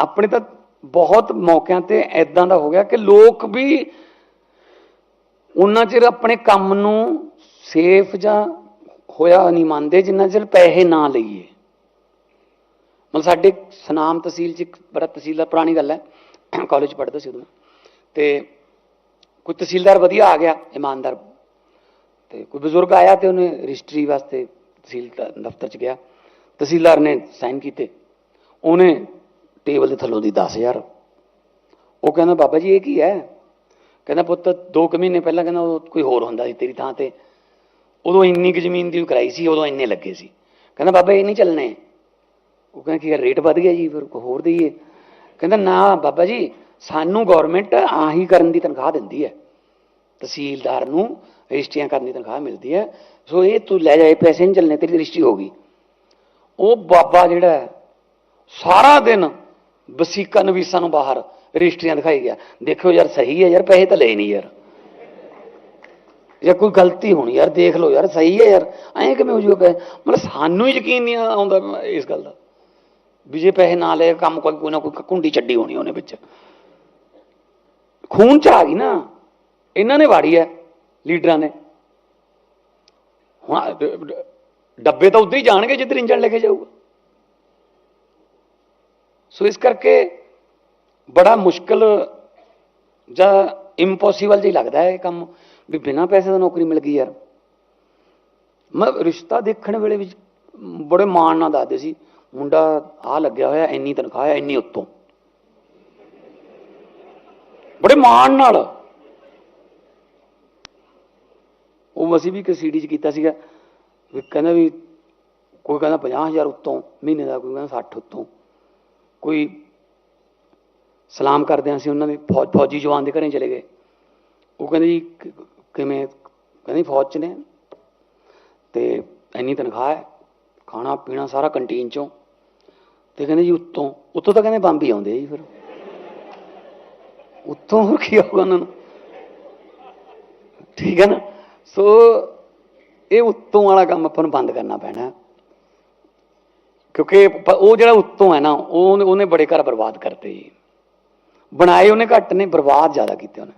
ਆਪਣੇ ਤਾਂ ਬਹੁਤ ਮੌਕਿਆਂ ਤੇ ਐਦਾਂ ਦਾ ਹੋ ਗਿਆ ਕਿ ਲੋਕ ਵੀ ਉਹਨਾਂ ਚਿਰ ਆਪਣੇ ਕੰਮ ਨੂੰ ਸੇਫ ਜਾਂ ਹੋਇਆ ਨਹੀਂ ਮੰਨਦੇ, ਜਿੰਨਾ ਚਿਰ ਪੈਸੇ ਨਾ ਲਈਏ। ਮਤਲਬ ਸਾਡੇ ਸਨਾਮ ਤਹਿਸੀਲ ਚ ਇੱਕ ਬੜਾ ਤਹਿਸੀਲਦਾਰ, ਪੁਰਾਣੀ ਗੱਲ ਹੈ। ਕਾਲਜ ਪੜ੍ਹਦਾ ਸੀ ਉਦੋਂ ਮੈਂ। ਤੇ ਕੋਈ ਤਹਿਸੀਲਦਾਰ ਵਧੀਆ ਆ ਗਿਆ, ਇਮਾਨਦਾਰ ਤੇ ਕੋਈ ਬਜ਼ੁਰਗ ਆਇਆ ਤੇ ਉਹਨੇ ਰਜਿਸਟਰੀ ਵਾਸਤੇ ਤਹਿਸੀਲ ਦਫ਼ਤਰ ਚ ਗਿਆ। ਤਹਿਸੀਲਦਾਰ ਨੇ ਸਾਈਨ ਕੀਤੇ। ਉਹਨੇ ਟੇਬਲ ਦੇ ਥੱਲੋਂ ਦੀ 10000 ਉਹ ਕਹਿੰਦਾ, ਬਾਬਾ ਜੀ, ਇਹ ਕੀ ਹੈ? ਕਹਿੰਦਾ, ਪੁੱਤ 2 ਕੁ ਮਹੀਨੇ ਪਹਿਲਾਂ ਕਹਿੰਦਾ, ਉਹ ਕੋਈ ਹੋਰ ਹੁੰਦਾ ਸੀ ਤੇਰੀ ਥਾਂ ਤੇ। ਉਦੋਂ ਇੰਨੀ ਕੁ ਜ਼ਮੀਨ ਦੀ ਕਰਾਈ ਸੀ, ਉਦੋਂ ਇੰਨੇ ਲੱਗੇ ਸੀ। ਕਹਿੰਦਾ, ਬਾਬਾ, ਇਹ ਨਹੀਂ ਚੱਲਣੇ। ਉਹ ਕਹਿੰਦਾ, ਕੀ ਯਾਰ ਰੇਟ ਵੱਧ ਗਿਆ ਜੀ? ਫਿਰ ਕੋਈ ਹੋਰ ਦਈਏ। ਕਹਿੰਦਾ, ਨਾ, ਬਾਬਾ ਜੀ, ਸਾਨੂੰ ਗਵਰਨਮੈਂਟ ਆਹੀ ਕਰਨ ਦੀ ਤਨਖਾਹ ਦਿੰਦੀ ਹੈ। ਤਹਿਸੀਲਦਾਰ ਨੂੰ ਰਜਿਸਟਰੀਆਂ ਕਰਨ ਦੀ ਤਨਖਾਹ ਮਿਲਦੀ ਹੈ। ਸੋ ਇਹ ਤੂੰ ਲੈ ਜਾਏ ਪੈਸੇ ਨਹੀਂ ਚੱਲਣੇ, ਤੇਰੀ ਰਜਿਸਟਰੀ ਹੋ ਗਈ। ਉਹ ਬਾਬਾ ਜਿਹੜਾ ਸਾਰਾ ਦਿਨ ਵਸੀਕਾ ਨਵੀਸਾਂ ਨੂੰ ਬਾਹਰ ਰਜਿਸਟਰੀਆਂ ਦਿਖਾਈ ਗਿਆ। ਦੇਖਿਓ ਯਾਰ, ਸਹੀ ਹੈ ਯਾਰ, ਪੈਸੇ ਤਾਂ ਲਏ ਨਹੀਂ ਯਾਰ। ਜਾਂ ਕੋਈ ਗਲਤੀ ਹੋਣੀ ਯਾਰ, ਦੇਖ ਲਓ ਯਾਰ, ਸਹੀ ਹੈ ਯਾਰ। ਐਂ ਕਿਵੇਂ ਹੋ ਜੂਗਾ ਮਤਲਬ ਸਾਨੂੰ ਯਕੀਨ ਨਹੀਂ ਆਉਂਦਾ ਇਸ ਗੱਲ ਦਾ। ਵੀ ਜੇ ਪੈਸੇ ਨਾ ਲਏ, ਕੰਮ ਕੋਈ ਕੋਈ ਨਾ ਕੋਈ ਕੁੰਡੀ ਛੱਡੀ ਹੋਣੀ ਉਹਨੇ ਵਿੱਚ। ਖੂਨ ਚ ਆ ਗਈ ਨਾ। ਇਹਨਾਂ ਨੇ ਵਾੜੀ ਹੈ, ਲੀਡਰਾਂ ਨੇ। ਹੁਣ ਡੱਬੇ ਤਾਂ ਉਧਰ ਹੀ ਜਾਣਗੇ ਜਿੱਧਰ ਇੰਜਣ ਲੈ ਕੇ ਜਾਊਗਾ। ਸੋ ਇਸ ਕਰਕੇ ਬੜਾ ਮੁਸ਼ਕਲ ਜਾਂ ਇੰਪੋਸੀਬਲ ਜਿਹਾ ਲੱਗਦਾ ਹੈ ਇਹ ਕੰਮ, ਵੀ ਬਿਨਾਂ ਪੈਸੇ ਦਾ ਨੌਕਰੀ ਮਿਲ ਗਈ ਯਾਰ। ਮੈਂ ਰਿਸ਼ਤਾ ਦੇਖਣ ਵੇਲੇ ਵਿੱਚ ਬੜੇ ਮਾਣ ਨਾਲ ਦੱਸਦੇ ਸੀ, ਮੁੰਡਾ ਆ ਲੱਗਿਆ ਹੋਇਆ, ਇੰਨੀ ਤਨਖਾਹ ਹੈ, ਇੰਨੀ ਉੱਤੋਂ। ਬੜੇ ਮਾਣ ਨਾਲ। ਉਹ ਅਸੀਂ ਵੀ ਇੱਕ ਸੀਡੀ ਚ ਕੀਤਾ ਸੀਗਾ ਵੀ ਕਹਿੰਦਾ ਵੀ ਕੋਈ ਕਹਿੰਦਾ 50000 ਉੱਤੋਂ, ਮਹੀਨੇ ਦਾ, ਕੋਈ ਕਹਿੰਦਾ 60 ਉੱਤੋਂ। ਕੋਈ ਸਲਾਮ ਕਰਦੇ ਹਾਂ ਅਸੀਂ ਉਹਨਾਂ ਦੇ, ਫੌਜ, ਫੌਜੀ ਜਵਾਨ ਦੇ ਘਰੇ ਚਲੇ ਗਏ। ਉਹ ਕਹਿੰਦੇ ਜੀ ਕਿਵੇਂ, ਕਹਿੰਦੇ ਫੌਜ ਚ ਨੇ। ਤੇ ਇੰਨੀ ਤਨਖਾਹ ਹੈ, ਖਾਣਾ, ਪੀਣਾ ਸਾਰਾ ਕੰਟੀਨ ਚੋਂ। ਤੇ ਕਹਿੰਦੇ ਜੀ ਉੱਤੋਂ ਉੱਤੋਂ ਤਾਂ ਕਹਿੰਦੇ ਬੰਬ ਹੀ ਆਉਂਦੇ ਜੀ ਫਿਰ। ਉੱਤੋਂ ਹੋਰ ਕੀ ਆਊਗਾ ਉਹਨਾਂ ਨੂੰ? ਠੀਕ ਹੈ ਨਾ? ਸੋ ਇਹ ਉੱਤੋਂ ਵਾਲਾ ਕੰਮ ਆਪਾਂ ਨੂੰ ਬੰਦ ਕਰਨਾ ਪੈਣਾ। ਕਿਉਂਕਿ ਉਹ ਜਿਹੜਾ ਉੱਤੋਂ ਹੈ ਨਾ, ਉਹ ਉਹਨੇ ਬੜੇ ਘਰ ਬਰਬਾਦ ਕਰਤੇ ਜੀ। ਬਣਾਏ ਉਹਨੇ ਘੱਟ ਨੇ, ਬਰਬਾਦ ਜ਼ਿਆਦਾ ਕੀਤੇ ਉਹਨੇ।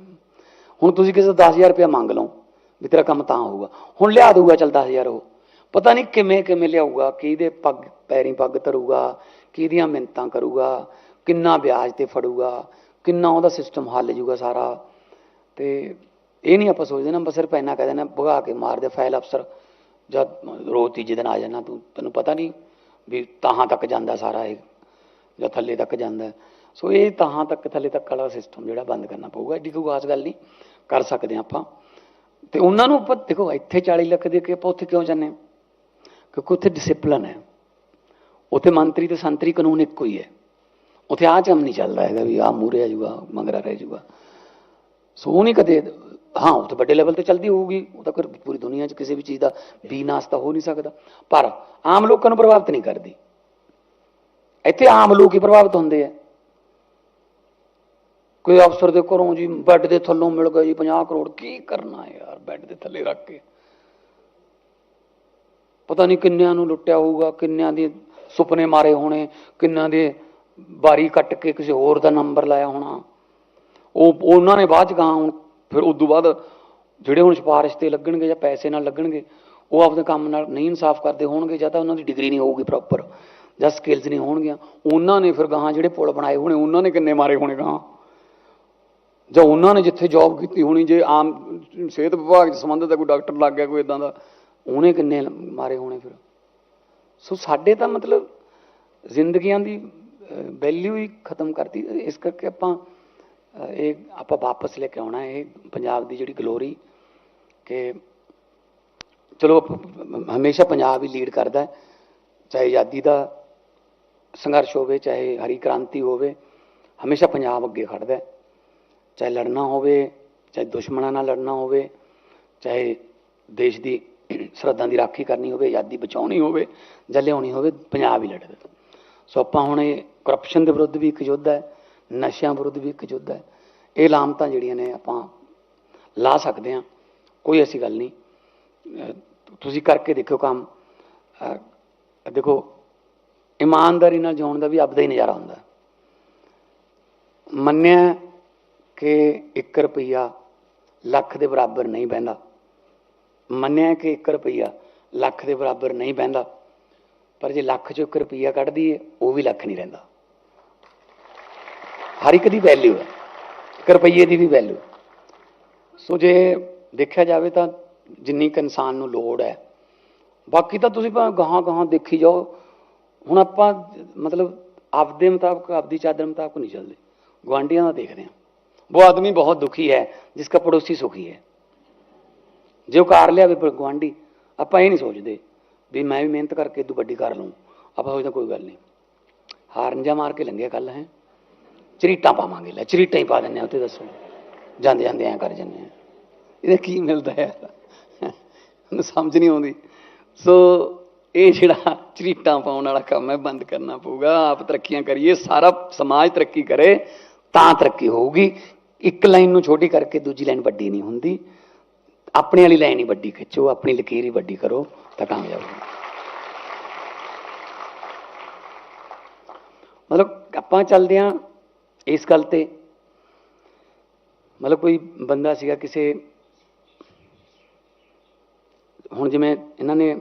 ਹੁਣ ਤੁਸੀਂ ਕਿਸੇ ਤੋਂ 10000 ਰੁਪਇਆ ਮੰਗ ਲਓ, ਵੀ ਤੇਰਾ ਕੰਮ ਤਾਂ ਹੋਊਗਾ। ਹੁਣ ਲਿਆ ਦਊਗਾ, ਚੱਲ 10000 ਉਹ। ਪਤਾ ਨਹੀਂ ਕਿਵੇਂ ਕਿਵੇਂ ਲਿਆਊਗਾ, ਕਿਹਦੇ ਪੱਗ, ਪੈਰੀ ਪੱਗ ਧਰੂਗਾ, ਕਿਹਦੀਆਂ ਮਿੰਤਾਂ ਕਰੂਗਾ, ਕਿੰਨਾ ਵਿਆਜ ਤੇ ਫੜੂਗਾ, ਕਿੰਨਾ ਉਹਦਾ ਸਿਸਟਮ ਹੱਲ ਜੂਗਾ ਸਾਰਾ। ਤੇ ਇਹ ਨਹੀਂ ਆਪਾਂ ਸੋਚਦੇ ਨਾ ਬਸ ਸਿਰਫ ਇੰਨਾ ਕਹਿ ਦੇਣਾ ਭਗਾ ਕੇ ਮਾਰ ਦੇ ਫਾਈਲ ਅਫਸਰ ਜਦ ਰੋਜ਼ ਤੀਜੇ ਦਿਨ ਆ ਜਾਣਾ ਤੂੰ, ਤੈਨੂੰ ਪਤਾ ਨਹੀਂ ਵੀ ਤਾਹਾਂ ਤੱਕ ਜਾਂਦਾ ਸਾਰਾ ਇਹ, ਜਾਂ ਥੱਲੇ ਤੱਕ ਜਾਂਦਾ। ਸੋ ਇਹ ਤਾਹਾਂ ਤੱਕ, ਥੱਲੇ ਤੱਕ ਵਾਲਾ ਸਿਸਟਮ ਜਿਹੜਾ ਬੰਦ ਕਰਨਾ ਪਊਗਾ ਐਡੀ ਕੋਈ ਖਾਸ ਗੱਲ ਨਹੀਂ, ਕਰ ਸਕਦੇ ਆਪਾਂ। ਤੇ ਉਹਨਾਂ ਨੂੰ ਆਪਾਂ, ਦੇਖੋ, ਇੱਥੇ 40 ਲੱਖ ਦੇ ਕੇ ਆਪਾਂ ਉੱਥੇ ਕਿਉਂ ਜਾਂਦੇ ਹਾਂ? ਕਿਉਂਕਿ ਉੱਥੇ ਡਿਸਪਲਨ ਹੈ। ਉੱਥੇ ਮੰਤਰੀ ਤੇ ਸੰਤਰੀ ਕਾਨੂੰਨ ਇੱਕੋ ਹੀ ਹੈ। ਉੱਥੇ ਆਹ ਚਮ ਨਹੀਂ ਚੱਲਦਾ ਹੈਗਾ ਵੀ ਆਹ ਮੂਰੇ ਆ ਜੂਗਾ ਮੰਗਰਾ ਰਹਿ ਜੂਗਾ ਸੋ ਉਹ ਨਹੀਂ ਕਦੇ ਹਾਂ, ਉਹ ਤਾਂ ਵੱਡੇ ਲੈਵਲ ਤੇ ਚੱਲਦੀ ਹੋਊਗੀ, ਉਹ ਤਾਂ ਫਿਰ ਪੂਰੀ ਦੁਨੀਆ 'ਚ ਕਿਸੇ ਵੀ ਚੀਜ਼ ਦਾ ਬੀਨਾਸ ਤਾਂ ਹੋ ਨਹੀਂ ਸਕਦਾ। ਪਰ ਆਮ ਲੋਕਾਂ ਨੂੰ ਪ੍ਰਭਾਵਿਤ ਨਹੀਂ ਕਰਦੀ। ਇੱਥੇ ਆਮ ਲੋਕ ਹੀ ਪ੍ਰਭਾਵਿਤ ਹੁੰਦੇ ਆ। ਕੋਈ ਅਫਸਰ ਦੇ ਘਰੋਂ ਜੀ ਬੈੱਡ ਦੇ ਥੱਲੋਂ ਮਿਲ ਗਿਆ ਜੀ 50 ਕਰੋੜ, ਕੀ ਕਰਨਾ ਯਾਰ ਬੈੱਡ ਦੇ ਥੱਲੇ ਰੱਖ ਕੇ? ਪਤਾ ਨਹੀਂ ਕਿੰਨਿਆਂ ਨੂੰ ਲੁੱਟਿਆ ਹੋਊਗਾ, ਕਿੰਨਿਆਂ ਦੇ ਸੁਪਨੇ ਮਾਰੇ ਹੋਣੇ, ਕਿੰਨਿਆਂ ਦੇ ਬਾਰੀ ਕੱਟ ਕੇ ਕਿਸੇ ਹੋਰ ਦਾ ਨੰਬਰ ਲਾਇਆ ਹੋਣਾ। ਉਹ, ਉਹਨਾਂ ਨੇ ਬਾਅਦ ਚ ਗਾਂ ਹੁਣ ਫਿਰ ਉਸ ਤੋਂ ਬਾਅਦ ਜਿਹੜੇ ਹੁਣ ਸਿਫਾਰਿਸ਼ ਤੇ ਲੱਗਣਗੇ ਜਾਂ ਪੈਸੇ ਨਾਲ ਲੱਗਣਗੇ, ਉਹ ਆਪਣੇ ਕੰਮ ਨਾਲ ਨਹੀਂ ਇਨਸਾਫ ਕਰਦੇ ਹੋਣਗੇ, ਜਾਂ ਤਾਂ ਉਹਨਾਂ ਦੀ ਡਿਗਰੀ ਨਹੀਂ ਹੋਊਗੀ ਪ੍ਰੋਪਰ ਜਾਂ ਸਕਿੱਲਸ ਨਹੀਂ ਹੋਣਗੀਆਂ। ਉਹਨਾਂ ਨੇ ਫਿਰ ਗਾਹਾਂ ਜਿਹੜੇ ਪੁਲ ਬਣਾਏ ਹੋਣੇ, ਉਹਨਾਂ ਨੇ ਕਿੰਨੇ ਮਾਰੇ ਹੋਣੇ ਗਾਹਾਂ? ਜਾਂ ਉਹਨਾਂ ਨੇ ਜਿੱਥੇ ਜੌਬ ਕੀਤੀ ਹੋਣੀ, ਜੇ ਆਮ ਸਿਹਤ ਵਿਭਾਗ ਚ ਸੰਬੰਧਿਤ ਹੈ, ਕੋਈ ਡਾਕਟਰ ਲੱਗ ਗਿਆ, ਕੋਈ ਇਦਾਂ ਦਾ, ਉਹਨੇ ਕਿੰਨੇ ਮਾਰੇ ਹੋਣੇ ਫਿਰ? ਸੋ ਸਾਡੇ ਤਾਂ ਮਤਲਬ ਜ਼ਿੰਦਗੀਆਂ ਦੀ ਵੈਲਿਊ ਹੀ ਖਤਮ ਕਰਤੀ। ਇਸ ਕਰਕੇ ਆਪਾਂ ਇਹ ਆਪਾਂ ਵਾਪਸ ਲੈ ਕੇ ਆਉਣਾ ਇਹ ਪੰਜਾਬ ਦੀ ਜਿਹੜੀ ਗਲੋਰੀ ਕਿ ਚਲੋ ਹਮੇਸ਼ਾ ਪੰਜਾਬ ਹੀ ਲੀਡ ਕਰਦਾ ਚਾਹੇ ਆਜ਼ਾਦੀ ਦਾ ਸੰਘਰਸ਼ ਹੋਵੇ, ਚਾਹੇ ਹਰੀ ਕ੍ਰਾਂਤੀ ਹੋਵੇ, ਹਮੇਸ਼ਾ ਪੰਜਾਬ ਅੱਗੇ ਖੜਦਾ ਚਾਹੇ ਲੜਨਾ ਹੋਵੇ, ਚਾਹੇ ਦੁਸ਼ਮਣਾਂ ਨਾਲ ਲੜਨਾ ਹੋਵੇ, ਚਾਹੇ ਦੇਸ਼ ਦੀ ਸਰਹੱਦਾਂ ਦੀ ਰਾਖੀ ਕਰਨੀ ਹੋਵੇ, ਆਜ਼ਾਦੀ ਬਚਾਉਣੀ ਹੋਵੇ, ਜਾਂ ਲਿਆਉਣੀ ਹੋਵੇ, ਪੰਜਾਬ ਹੀ ਲੜਦਾ ਸੋ ਆਪਾਂ ਹੁਣ ਇਹ ਕਰਪਸ਼ਨ ਦੇ ਵਿਰੁੱਧ ਵੀ ਇੱਕ ਯੁੱਧ ਹੈ। ਨਸ਼ਿਆਂ ਵਿਰੁੱਧ ਵੀ ਇੱਕ ਯੁੱਧ ਹੈ। ਇਹ ਲਾਮਤਾਂ ਜਿਹੜੀਆਂ ਨੇ ਆਪਾਂ ਲਾ ਸਕਦੇ ਹਾਂ। ਕੋਈ ਐਸੀ ਗੱਲ ਨਹੀਂ। ਤੁਸੀਂ ਕਰਕੇ ਦੇਖਿਓ ਕੰਮ। ਦੇਖੋ, ਇਮਾਨਦਾਰੀ ਨਾਲ ਜਿਉਣ ਦਾ ਵੀ ਆਪਦਾ ਹੀ ਨਜ਼ਾਰਾ ਹੁੰਦਾ। ਮੰਨਿਆ ਕਿ 1 ਰੁਪਈਆ ਲੱਖ ਦੇ ਬਰਾਬਰ ਨਹੀਂ ਬਹਿੰਦਾ। ਮੰਨਿਆ ਕਿ 1 ਰੁਪਈਆ ਲੱਖ ਦੇ ਬਰਾਬਰ ਨਹੀਂ ਬਹਿੰਦਾ। ਪਰ ਜੇ ਲੱਖ ਚੋਂ 1 ਰੁਪਈਆ ਕੱਢਦੀ ਹੈ ਉਹ ਵੀ ਲੱਖ ਨਹੀਂ ਰਹਿੰਦਾ। ਹਰ ਇੱਕ ਦੀ ਵੈਲਿਊ ਹੈ 1 ਰੁਪਈਏ ਦੀ ਵੀ ਵੈਲਿਊ ਸੋ ਜੇ ਦੇਖਿਆ ਜਾਵੇ ਤਾਂ ਜਿੰਨੀ ਕੁ ਇਨਸਾਨ ਨੂੰ ਲੋੜ ਹੈ, ਬਾਕੀ ਤਾਂ ਤੁਸੀਂ ਭਾਵੇਂ ਗਾਹਾਂ ਗਾਹਾਂ ਦੇਖੀ ਜਾਓ, ਹੁਣ ਆਪਾਂ ਮਤਲਬ ਆਪਦੇ ਮੁਤਾਬਕ, ਆਪਦੀ ਚਾਦਰ ਮੁਤਾਬਕ ਨਹੀਂ ਚੱਲਦੇ। ਗੁਆਂਢੀਆਂ ਦਾ ਦੇਖਦੇ ਹਾਂ। ਉਹ ਆਦਮੀ ਬਹੁਤ ਦੁਖੀ ਹੈ, ਜਿਸ ਜਿਸਕਾ ਪੜੋਸੀ ਸੁਖੀ ਹੈ। ਜੇ ਉਹ ਕਾਰ ਲਿਆਵੇ ਪਰ ਗੁਆਂਢੀ, ਆਪਾਂ ਇਹ ਨਹੀਂ ਸੋਚਦੇ ਵੀ ਮੈਂ ਵੀ ਮਿਹਨਤ ਕਰਕੇ ਤੂੰ ਵੱਡੀ ਕਰ ਲਵਾਂ ਆਪਾਂ ਸੋਚਦੇ ਕੋਈ ਗੱਲ ਨਹੀਂ। ਹਾਰਨ ਜਾ ਮਾਰ ਕੇ ਲੰਘਿਆ ਕੱਲ ਹੈ। ਚਰੀਟਾਂ ਪਾਵਾਂਗੇ, ਲੈ ਚਰੀਟਾਂ ਹੀ ਪਾ ਦਿੰਦੇ ਆ ਉੱਤੇ ਦੱਸੋ। ਜਾਂਦੇ ਜਾਂਦੇ ਐਂ ਕਰ ਜੰਨੇ ਆ ਇਹਦਾ ਕੀ ਮਿਲਦਾ ਹੈ? ਉਹਨੂੰ ਸਮਝ ਨਹੀਂ ਆਉਂਦੀ। ਸੋ ਇਹ ਜਿਹੜਾ ਚਰੀਟਾਂ ਪਾਉਣ ਵਾਲਾ ਕੰਮ ਹੈ, ਬੰਦ ਕਰਨਾ ਪਊਗਾ। ਆਪ ਤਰੱਕੀਆਂ ਕਰੀਏ, ਸਾਰਾ ਸਮਾਜ ਤਰੱਕੀ ਕਰੇ, ਤਾਂ ਤਰੱਕੀ ਹੋਊਗੀ। ਇੱਕ ਲਾਈਨ ਨੂੰ ਛੋਟੀ ਕਰਕੇ ਦੂਜੀ ਲਾਈਨ ਵੱਡੀ ਨਹੀਂ ਹੁੰਦੀ। ਆਪਣੇ ਵਾਲੀ ਲਾਈਨ ਹੀ ਵੱਡੀ ਖਿੱਚੋ, ਆਪਣੀ ਲਕੀਰ ਹੀ ਵੱਡੀ ਕਰੋ, ਤਾਂ ਕਾਮਯਾਬ ਹੋ ਮਤਲਬ ਆਪਾਂ ਚੱਲਦੇ ਹਾਂ ਇਸ ਗੱਲ ਤੇ ਮਤਲਬ ਕੋਈ ਬੰਦਾ ਸੀਗਾ ਕਿਸੇ ਹੁਣ ਜਿਵੇਂ ਇਹਨਾਂ ਨੇ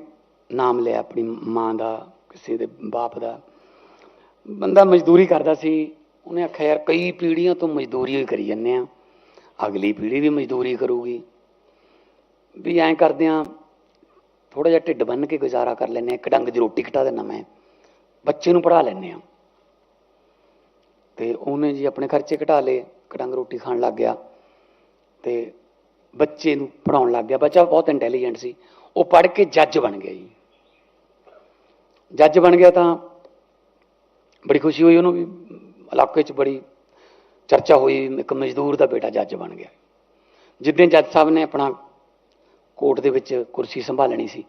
ਨਾਮ ਲਿਆ ਆਪਣੀ ਮਾਂ ਦਾ, ਕਿਸੇ ਦੇ ਬਾਪ ਦਾ, ਬੰਦਾ ਮਜ਼ਦੂਰੀ ਕਰਦਾ ਸੀ, ਉਹਨੇ ਆਖਿਆ ਯਾਰ ਕਈ ਪੀੜ੍ਹੀਆਂ ਤੋਂ ਮਜ਼ਦੂਰੀ ਹੀ ਕਰੀ ਜੰਨੇ ਆ ਅਗਲੀ ਪੀੜ੍ਹੀ ਵੀ ਮਜ਼ਦੂਰੀ ਕਰੂਗੀ, ਵੀ ਐਂ ਕਰਦੇ ਆ ਥੋੜਾ ਜਿਹਾ ਢਿੱਡ ਬੰਨ ਕੇ ਗੁਜ਼ਾਰਾ ਕਰ ਲੈਨੇ ਆ ਇੱਕ ਡੰਗ ਦੀ ਰੋਟੀ ਖਟਾ ਦੇਣਾ ਮੈਂ, ਬੱਚੇ ਨੂੰ ਪੜ੍ਹਾ ਲੈਨੇ ਆ ਤੇ ਉਹਨੇ ਜੀ ਆਪਣੇ ਖਰਚੇ ਘਟਾ ਲਏ, ਇੱਕ ਰੋਟੀ ਖਾਣ ਲੱਗ ਗਿਆ ਤੇ ਬੱਚੇ ਨੂੰ ਪੜਾਉਣ ਲੱਗ ਗਿਆ। ਬੱਚਾ ਬਹੁਤ ਇੰਟੈਲੀਜੈਂਟ ਸੀ। ਉਹ ਪੜ੍ਹ ਕੇ ਜੱਜ ਬਣ ਗਿਆ ਜੀ। ਜੱਜ ਬਣ ਗਿਆ ਤਾਂ ਬੜੀ ਖੁਸ਼ੀ ਹੋਈ ਉਹਨੂੰ ਵੀ। ਇਲਾਕੇ 'ਚ ਬੜੀ ਚਰਚਾ ਹੋਈ, ਇੱਕ ਮਜ਼ਦੂਰ ਦਾ ਬੇਟਾ ਜੱਜ ਬਣ ਗਿਆ। ਜਿੱਦਾਂ ਜੱਜ ਸਾਹਿਬ ਨੇ ਆਪਣਾ ਕੋਰਟ ਦੇ ਵਿੱਚ ਕੁਰਸੀ ਸੰਭਾਲਣੀ ਸੀ,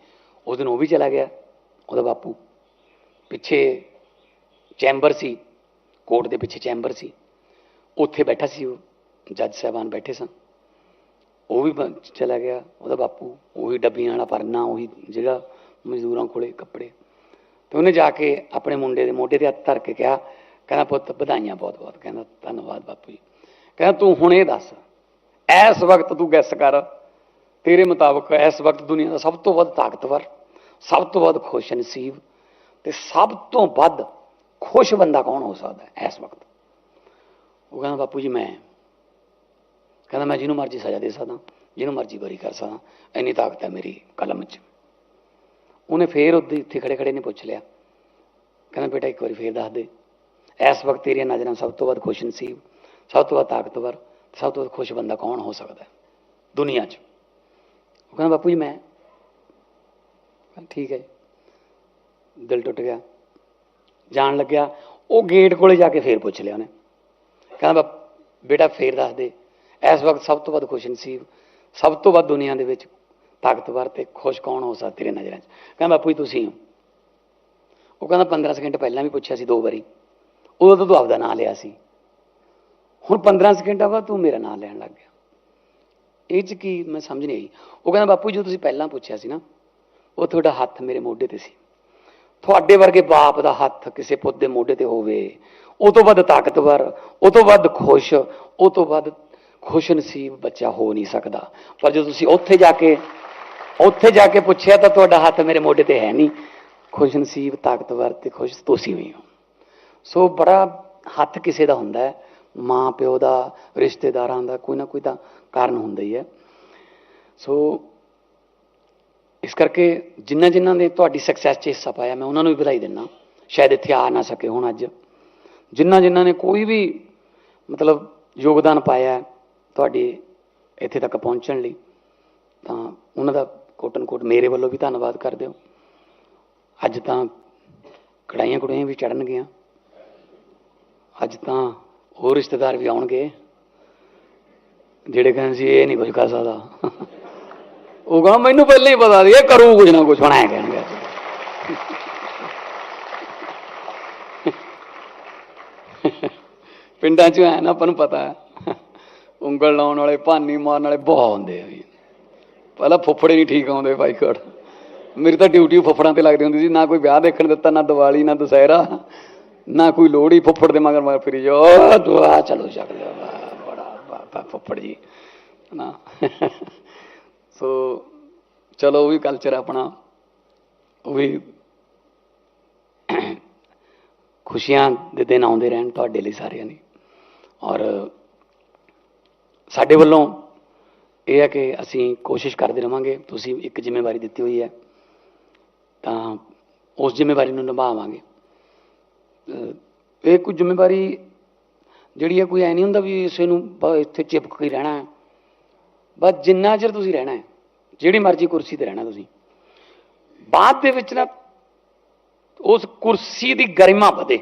ਉਸ ਦਿਨ ਉਹ ਵੀ ਚਲਾ ਗਿਆ, ਉਹਦਾ ਬਾਪੂ। ਪਿੱਛੇ ਚੈਂਬਰ ਸੀ। ਕੋਰਟ ਦੇ ਪਿੱਛੇ ਚੈਂਬਰ ਸੀ। ਉੱਥੇ ਬੈਠਾ ਸੀ ਉਹ, ਜੱਜ ਸਾਹਿਬਾਨ ਬੈਠੇ ਸਨ। ਉਹ ਵੀ ਚਲਾ ਗਿਆ, ਉਹਦਾ ਬਾਪੂ, ਉਹੀ ਡੱਬੀਆਂ ਵਾਲਾ ਪਰਨਾ, ਉਹੀ ਜਿਹੜਾ ਮਜ਼ਦੂਰਾਂ ਕੋਲੇ ਕੱਪੜੇ। ਤੇ ਉਹਨੇ ਜਾ ਕੇ ਆਪਣੇ ਮੁੰਡੇ ਦੇ ਮੋਢੇ ਤੇ ਹੱਥ ਧਰ ਕੇ ਕਿਹਾ, ਕਹਿੰਦਾ, ਪੁੱਤ, ਵਧਾਈਆਂ ਬਹੁਤ ਬਹੁਤ ਕਹਿੰਦਾ, ਧੰਨਵਾਦ ਬਾਪੂ ਜੀ। ਕਹਿੰਦਾ, ਤੂੰ ਹੁਣ ਇਹ ਦੱਸ ਇਸ ਵਕਤ ਤੂੰ ਗੈਸ ਕਰ। ਤੇਰੇ ਮੁਤਾਬਕ ਇਸ ਵਕਤ ਦੁਨੀਆ ਦਾ ਸਭ ਤੋਂ ਵੱਧ ਤਾਕਤਵਰ, ਸਭ ਤੋਂ ਵੱਧ ਖੁਸ਼ ਨਸੀਬ ਤੇ ਸਭ ਤੋਂ ਵੱਧ ਖੁਸ਼ ਬੰਦਾ ਕੌਣ ਹੋ ਸਕਦਾ ਇਸ ਵਕਤ? ਉਹ ਕਹਿੰਦਾ, ਬਾਪੂ ਜੀ, ਮੈਂ। ਕਹਿੰਦਾ, ਮੈਂ ਜਿਹਨੂੰ ਮਰਜ਼ੀ ਸਜ਼ਾ ਦੇ ਸਕਦਾ, ਜਿਹਨੂੰ ਮਰਜ਼ੀ ਬਰੀ ਕਰ ਸਕਦਾ, ਇੰਨੀ ਤਾਕਤ ਹੈ ਮੇਰੀ ਕਲਮ 'ਚ ਉਹਨੇ ਫੇਰ ਉੱਤੇ ਇੱਥੇ ਖੜੇ ਖੜੇ ਨੇ ਪੁੱਛ ਲਿਆ। ਕਹਿੰਦਾ, ਬੇਟਾ, ਇੱਕ ਵਾਰੀ ਫੇਰ ਦੱਸ ਦੇ। ਇਸ ਵਕਤ ਤੇਰੀਆਂ ਨਜ਼ਰਾਂ ਸਭ ਤੋਂ ਵੱਧ ਖੁਸ਼ ਨਸੀਬ, ਸਭ ਤੋਂ ਵੱਧ ਤਾਕਤਵਰ, ਸਭ ਤੋਂ ਵੱਧ ਖੁਸ਼ ਬੰਦਾ ਕੌਣ ਹੋ ਸਕਦਾ ਦੁਨੀਆ 'ਚ? ਉਹ ਕਹਿੰਦਾ, ਬਾਪੂ ਜੀ, ਮੈਂ। ਠੀਕ ਹੈ ਜੀ। ਦਿਲ ਟੁੱਟ ਗਿਆ। ਜਾਣ ਲੱਗਿਆ ਉਹ ਗੇਟ ਕੋਲੇ ਜਾ ਕੇ ਫੇਰ ਪੁੱਛ ਲਿਆ ਉਹਨੇ। ਕਹਿੰਦਾ ਬਾ- ਬੇਟਾ ਫੇਰ ਦੱਸ ਦੇ। ਇਸ ਵਕਤ ਸਭ ਤੋਂ ਵੱਧ ਖੁਸ਼ ਨਸੀਬ ਸਭ ਤੋਂ ਵੱਧ ਦੁਨੀਆ ਦੇ ਵਿੱਚ ਤਾਕਤਵਰ ਤੇ ਖੁਸ਼ ਕੌਣ ਹੋ ਸਕਦਾ ਤੇਰੇ ਨਜ਼ਰਾਂ 'ਚ? ਕਹਿੰਦਾ ਬਾਪੂ ਜੀ ਤੁਸੀਂ ਹੋ। ਉਹ ਕਹਿੰਦਾ 15 ਸਕਿੰਟ ਪਹਿਲਾਂ ਵੀ ਪੁੱਛਿਆ ਸੀ ਦੋ ਵਾਰੀ। ਉਦੋਂ ਤਾਂ ਤੂੰ ਆਪਦਾ ਨਾਂ ਲਿਆ ਸੀ। ਹੁਣ 15 ਸਕਿੰਟਾਂ ਬਾਅਦ ਤੂੰ ਮੇਰਾ ਨਾਂ ਲੈਣ ਲੱਗ ਗਿਆ। ਇਹ 'ਚ ਕੀ ਮੈਂ ਸਮਝ ਨਹੀਂ ਆਈ। ਉਹ ਕਹਿੰਦਾ ਬਾਪੂ ਜੀ, ਤੁਸੀਂ ਪਹਿਲਾਂ ਪੁੱਛਿਆ ਸੀ ਨਾ ਉਹ ਤੁਹਾਡਾ ਹੱਥ ਮੇਰੇ ਮੋਢੇ ਤੇ ਸੀ। ਤੁਹਾਡੇ ਵਰਗੇ ਬਾਪ ਦਾ ਹੱਥ ਕਿਸੇ ਪੁੱਤ ਦੇ ਮੋਢੇ ਤੇ ਹੋਵੇ, ਉਹ ਤੋਂ ਵੱਧ ਤਾਕਤਵਰ, ਉਹ ਤੋਂ ਵੱਧ ਖੁਸ਼, ਉਹ ਤੋਂ ਵੱਧ ਖੁਸ਼ ਨਸੀਬ ਬੱਚਾ ਹੋ ਨਹੀਂ ਸਕਦਾ। ਪਰ ਜਦੋਂ ਤੁਸੀਂ ਉੱਥੇ ਜਾ ਕੇ, ਉੱਥੇ ਜਾ ਕੇ ਪੁੱਛਿਆ ਤਾਂ ਤੁਹਾਡਾ ਹੱਥ ਮੇਰੇ ਮੋਢੇ ਤੇ ਹੈ ਨਹੀਂ। ਖੁਸ਼ ਨਸੀਬ ਤਾਕਤਵਰ ਤੇ ਖੁਸ਼ ਤੁਸੀਂ ਵੀ ਹੋ। ਸੋ ਬੜਾ ਹੱਥ ਕਿਸੇ ਦਾ ਹੁੰਦਾ ਹੈ, ਮਾਂ ਪਿਓ ਦਾ, ਰਿਸ਼ਤੇਦਾਰਾਂ ਦਾ, ਕੋਈ ਨਾ ਕੋਈ ਤਾਂ ਕਾਰਨ ਹੁੰਦਾ ਹੀ ਹੈ। ਸੋ ਇਸ ਕਰਕੇ ਜਿਨ੍ਹਾਂ ਜਿਨ੍ਹਾਂ ਨੇ ਤੁਹਾਡੀ ਸਕਸੈਸ 'ਚ ਹਿੱਸਾ ਪਾਇਆ, ਮੈਂ ਉਹਨਾਂ ਨੂੰ ਵੀ ਵਧਾਈ ਦਿੰਦਾ। ਸ਼ਾਇਦ ਇੱਥੇ ਆ ਨਾ ਸਕੇ ਹੁਣ ਅੱਜ। ਜਿਨ੍ਹਾਂ ਜਿਨ੍ਹਾਂ ਨੇ ਕੋਈ ਵੀ ਮਤਲਬ ਯੋਗਦਾਨ ਪਾਇਆ ਤੁਹਾਡੀ ਇੱਥੇ ਤੱਕ ਪਹੁੰਚਣ ਲਈ, ਤਾਂ ਉਹਨਾਂ ਦਾ ਕੋਟਨ ਕੋਟ ਮੇਰੇ ਵੱਲੋਂ ਵੀ ਧੰਨਵਾਦ ਕਰ ਦਿਓ ਅੱਜ ਤਾਂ ਕੜਾਈਆਂ ਕੁੜਾਈਆਂ ਵੀ ਚੜਨਗੀਆਂ ਅੱਜ ਤਾਂ ਹੋਰ ਰਿਸ਼ਤੇਦਾਰ ਵੀ ਆਉਣਗੇ। ਜਿਹੜੇ ਕਹਿੰਦੇ ਸੀ, ਇਹ ਨਹੀਂ ਕੁਝ ਕਰ ਸਕਦਾ। ਉਹ ਕਹਾਂ ਮੈਨੂੰ ਪਹਿਲਾਂ ਹੀ ਪਤਾ ਸੀ, ਇਹ ਕਰੂ ਕੁਝ ਨਾ ਕੁਝ ਹੁਣ ਕਹਿਣਗੇ। ਪਿੰਡਾਂ 'ਚ ਐ ਨਾ ਆਪਾਂ ਨੂੰ ਪਤਾ ਹੈ, ਉਂਗਲ ਲਾਉਣ ਵਾਲੇ, ਭਾਨੀ ਮਾਰਨ ਵਾਲੇ ਬਹੁਤ ਹੁੰਦੇ ਆ ਪਹਿਲਾਂ ਫੁੱਫੜੇ ਨਹੀਂ ਠੀਕ ਆਉਂਦੇ ਭਾਈ ਕੋਟ ਮੇਰੀ ਤਾਂ ਡਿਊਟੀ ਫੁੱਫੜਾਂ ਤੇ ਲੱਗਦੀ ਹੁੰਦੀ ਸੀ, ਨਾ ਕੋਈ ਵਿਆਹ ਦੇਖਣ ਦਿੱਤਾ, ਨਾ ਦੀਵਾਲੀ, ਨਾ ਦੁਸਹਿਰਾ, ਨਾ ਕੋਈ ਲੋਹੜੀ ਫੁੱਫੜ ਦੇ ਮਗਰ ਮਗਰ ਫਿਰੀ ਜੋ ਦੁਆ, ਚਲੋ ਚੱਕ ਲਿਓ ਬੜਾ ਫੁੱਫੜ ਜੀ ਨਾ ਸੋ ਚਲੋ ਉਹ ਵੀ ਕਲਚਰ ਆਪਣਾ, ਉਹ ਵੀ ਖੁਸ਼ੀਆਂ ਦੇ ਦਿਨ ਆਉਂਦੇ ਰਹਿਣ ਤੁਹਾਡੇ ਲਈ ਸਾਰਿਆਂ ਲਈ। ਔਰ ਸਾਡੇ ਵੱਲੋਂ ਇਹ ਹੈ ਕਿ ਅਸੀਂ ਕੋਸ਼ਿਸ਼ ਕਰਦੇ ਰਵਾਂਗੇ, ਤੁਸੀਂ ਇੱਕ ਜ਼ਿੰਮੇਵਾਰੀ ਦਿੱਤੀ ਹੋਈ ਹੈ, ਤਾਂ ਉਸ ਜ਼ਿੰਮੇਵਾਰੀ ਨੂੰ ਨਿਭਾਵਾਂਗੇ। ਇਹ ਕੋਈ ਜ਼ਿੰਮੇਵਾਰੀ ਜਿਹੜੀ ਹੈ, ਕੋਈ ਐ ਨਹੀਂ ਹੁੰਦਾ ਵੀ ਇਸੇ ਨੂੰ ਬ- ਇੱਥੇ ਚਿਪਕ ਕੇ ਰਹਿਣਾ ਹੈ। ਬਸ ਜਿੰਨਾ ਚਿਰ ਤੁਸੀਂ ਰਹਿਣਾ ਹੈ, ਜਿਹੜੀ ਮਰਜ਼ੀ ਕੁਰਸੀ ਤੇ ਰਹਿਣਾ ਤੁਸੀਂ। ਬਾਅਦ ਦੇ ਵਿੱਚ ਨਾ, ਉਸ ਕੁਰਸੀ ਦੀ ਗਰਿਮਾ ਵਧੇ,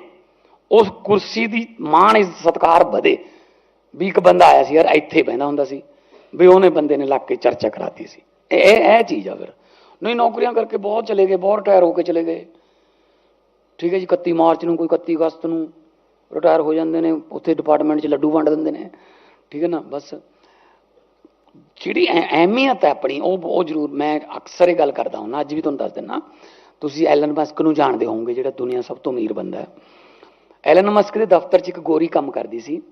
ਉਸ ਕੁਰਸੀ ਦੀ ਮਾਣ, ਇਸ ਸਤਕਾਰ ਵਧੇ। ਵੀ ਇੱਕ ਬੰਦਾ ਆਇਆ ਸੀ ਯਾਰ, ਇੱਥੇ ਬਹਿੰਦਾ ਹੁੰਦਾ ਸੀ, ਵੀ ਉਹਨੇ ਬੰਦੇ ਨੇ ਲੱਗ ਕੇ ਚਰਚਾ ਕਰਾਤੀ ਸੀ। ਇਹ ਇਹ ਚੀਜ਼ ਆ ਫਿਰ। ਨਹੀਂ, ਨੌਕਰੀਆਂ ਕਰਕੇ ਬਹੁਤ ਚਲੇ ਗਏ, ਬਹੁਤ ਰਿਟਾਇਰ ਹੋ ਕੇ ਚਲੇ ਗਏ। ਠੀਕ ਹੈ ਜੀ 31 ਮਾਰਚ ਨੂੰ, ਕੋਈ 31 ਅਗਸਤ ਨੂੰ ਰਿਟਾਇਰ ਹੋ ਜਾਂਦੇ ਨੇ, ਉੱਥੇ ਡਿਪਾਰਟਮੈਂਟ 'ਚ ਲੱਡੂ ਵੰਡ ਦਿੰਦੇ ਨੇ। ਠੀਕ ਹੈ ਨਾ, ਬਸ। ਜਿਹੜੀ ਅਹਿ- ਅਹਿਮੀਅਤ ਹੈ ਆਪਣੀ, ਉਹ ਉਹ ਜ਼ਰੂਰ ਮੈਂ ਅਕਸਰ ਇਹ ਗੱਲ ਕਰਦਾ ਹਾਂ ਅੱਜ ਵੀ ਤੁਹਾਨੂੰ ਦੱਸ ਦਿੰਦਾ ਤੁਸੀਂ ਐਲਨ ਮਸਕ ਨੂੰ ਜਾਣਦੇ ਹੋਵੋਗੇ, ਜਿਹੜਾ ਦੁਨੀਆ ਸਭ ਤੋਂ ਅਮੀਰ ਬੰਦਾ ਹੈ। ਐਲਨ ਮਸਕ ਦੇ ਦਫ਼ਤਰ 'ਚ ਇੱਕ ਗੋਰੀ ਕੰਮ ਕਰਦੀ ਸੀ,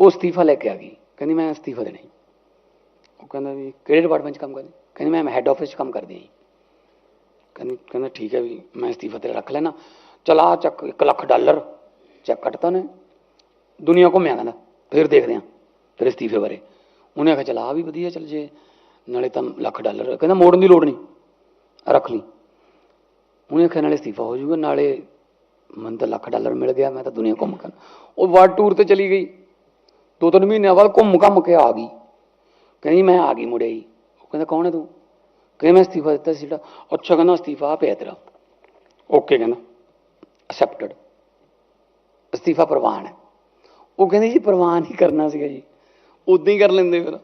ਉਹ ਅਸਤੀਫਾ ਲੈ ਕੇ ਆ ਗਈ। ਕਹਿੰਦੀ, ਮੈਂ ਅਸਤੀਫਾ ਦੇਣਾ ਹੈ ਉਹ ਕਹਿੰਦਾ ਵੀ, ਕਿਹੜੇ ਡਿਪਾਰਟਮੈਂਟ 'ਚ ਕੰਮ ਕਰਦੀ? ਕਹਿੰਦੀ, ਮੈਂ ਹੈੱਡ ਆਫਿਸ 'ਚ ਕੰਮ ਕਰਦੀ ਹਾਂ ਕਹਿੰਦੀ, ਕਹਿੰਦਾ, ਠੀਕ ਹੈ ਵੀ, ਮੈਂ ਅਸਤੀਫਾ ਤੇਰਾ ਰੱਖ ਲੈਣਾ ਚਲਾ ਚੱਕ 1 ਲੱਖ ਡਾਲਰ ਚੈੱਕ ਕੱਟਤਾ ਨੇ ਦੁਨੀਆ ਘੁੰਮਿਆ, ਕਹਿੰਦਾ। ਫਿਰ ਦੇਖਦੇ ਆ ਤੇਰੇ ਅਸਤੀਫੇ ਬਾਰੇ। ਉਹਨੇ ਆਖਿਆ, ਚਲ ਚਲਾ ਵੀ ਵਧੀਆ ਚੱਲ ਜੇ, ਨਾਲੇ ਤਾਂ ਲੱਖ ਡਾਲਰ, ਕਹਿੰਦਾ ਮੋੜਨ ਦੀ ਲੋੜ ਨਹੀਂ, ਰੱਖ ਲਈ। ਉਹਨੇ ਆਖਿਆ, ਨਾਲੇ ਅਸਤੀਫਾ ਹੋ ਜਾਊਗਾ, ਨਾਲੇ ਮੈਨੂੰ ਤਾਂ ਲੱਖ ਡਾਲਰ ਮਿਲ ਗਿਆ, ਮੈਂ ਤਾਂ ਦੁਨੀਆ ਘੁੰਮ ਕੇ ਉਹ ਵਰਲਡ ਟੂਰ ਤੇ ਚਲੀ ਗਈ। ਦੋ ਤਿੰਨ ਮਹੀਨਿਆਂ ਬਾਅਦ ਘੁੰਮ ਘੰਮ ਕੇ ਆ ਗਈ। ਕਹਿੰਦੀ, ਮੈਂ ਆ ਗਈ ਮੁੜੇ ਹੀ। ਉਹ ਕਹਿੰਦਾ, ਕੌਣ ਹੈ ਤੂੰ? ਕਹਿੰਦਾ, ਮੈਂ ਅਸਤੀਫਾ ਦਿੱਤਾ ਸੀ ਜਿਹੜਾ। ਅੱਛਾ, ਕਹਿੰਦਾ, ਅਸਤੀਫਾ ਪਿਆ ਤੇਰਾ। ਓਕੇ, ਕਹਿੰਦਾ ਅਸੈਪਟਡ ਅਸਤੀਫਾ ਪ੍ਰਵਾਨ ਹੈ। ਉਹ ਕਹਿੰਦੀ ਜੀ, ਪ੍ਰਵਾਨ ਹੀ ਕਰਨਾ ਸੀਗਾ ਜੀ। ਉਦਾਂ ਹੀ ਕਰ ਲੈਂਦੇ ਫਿਰ।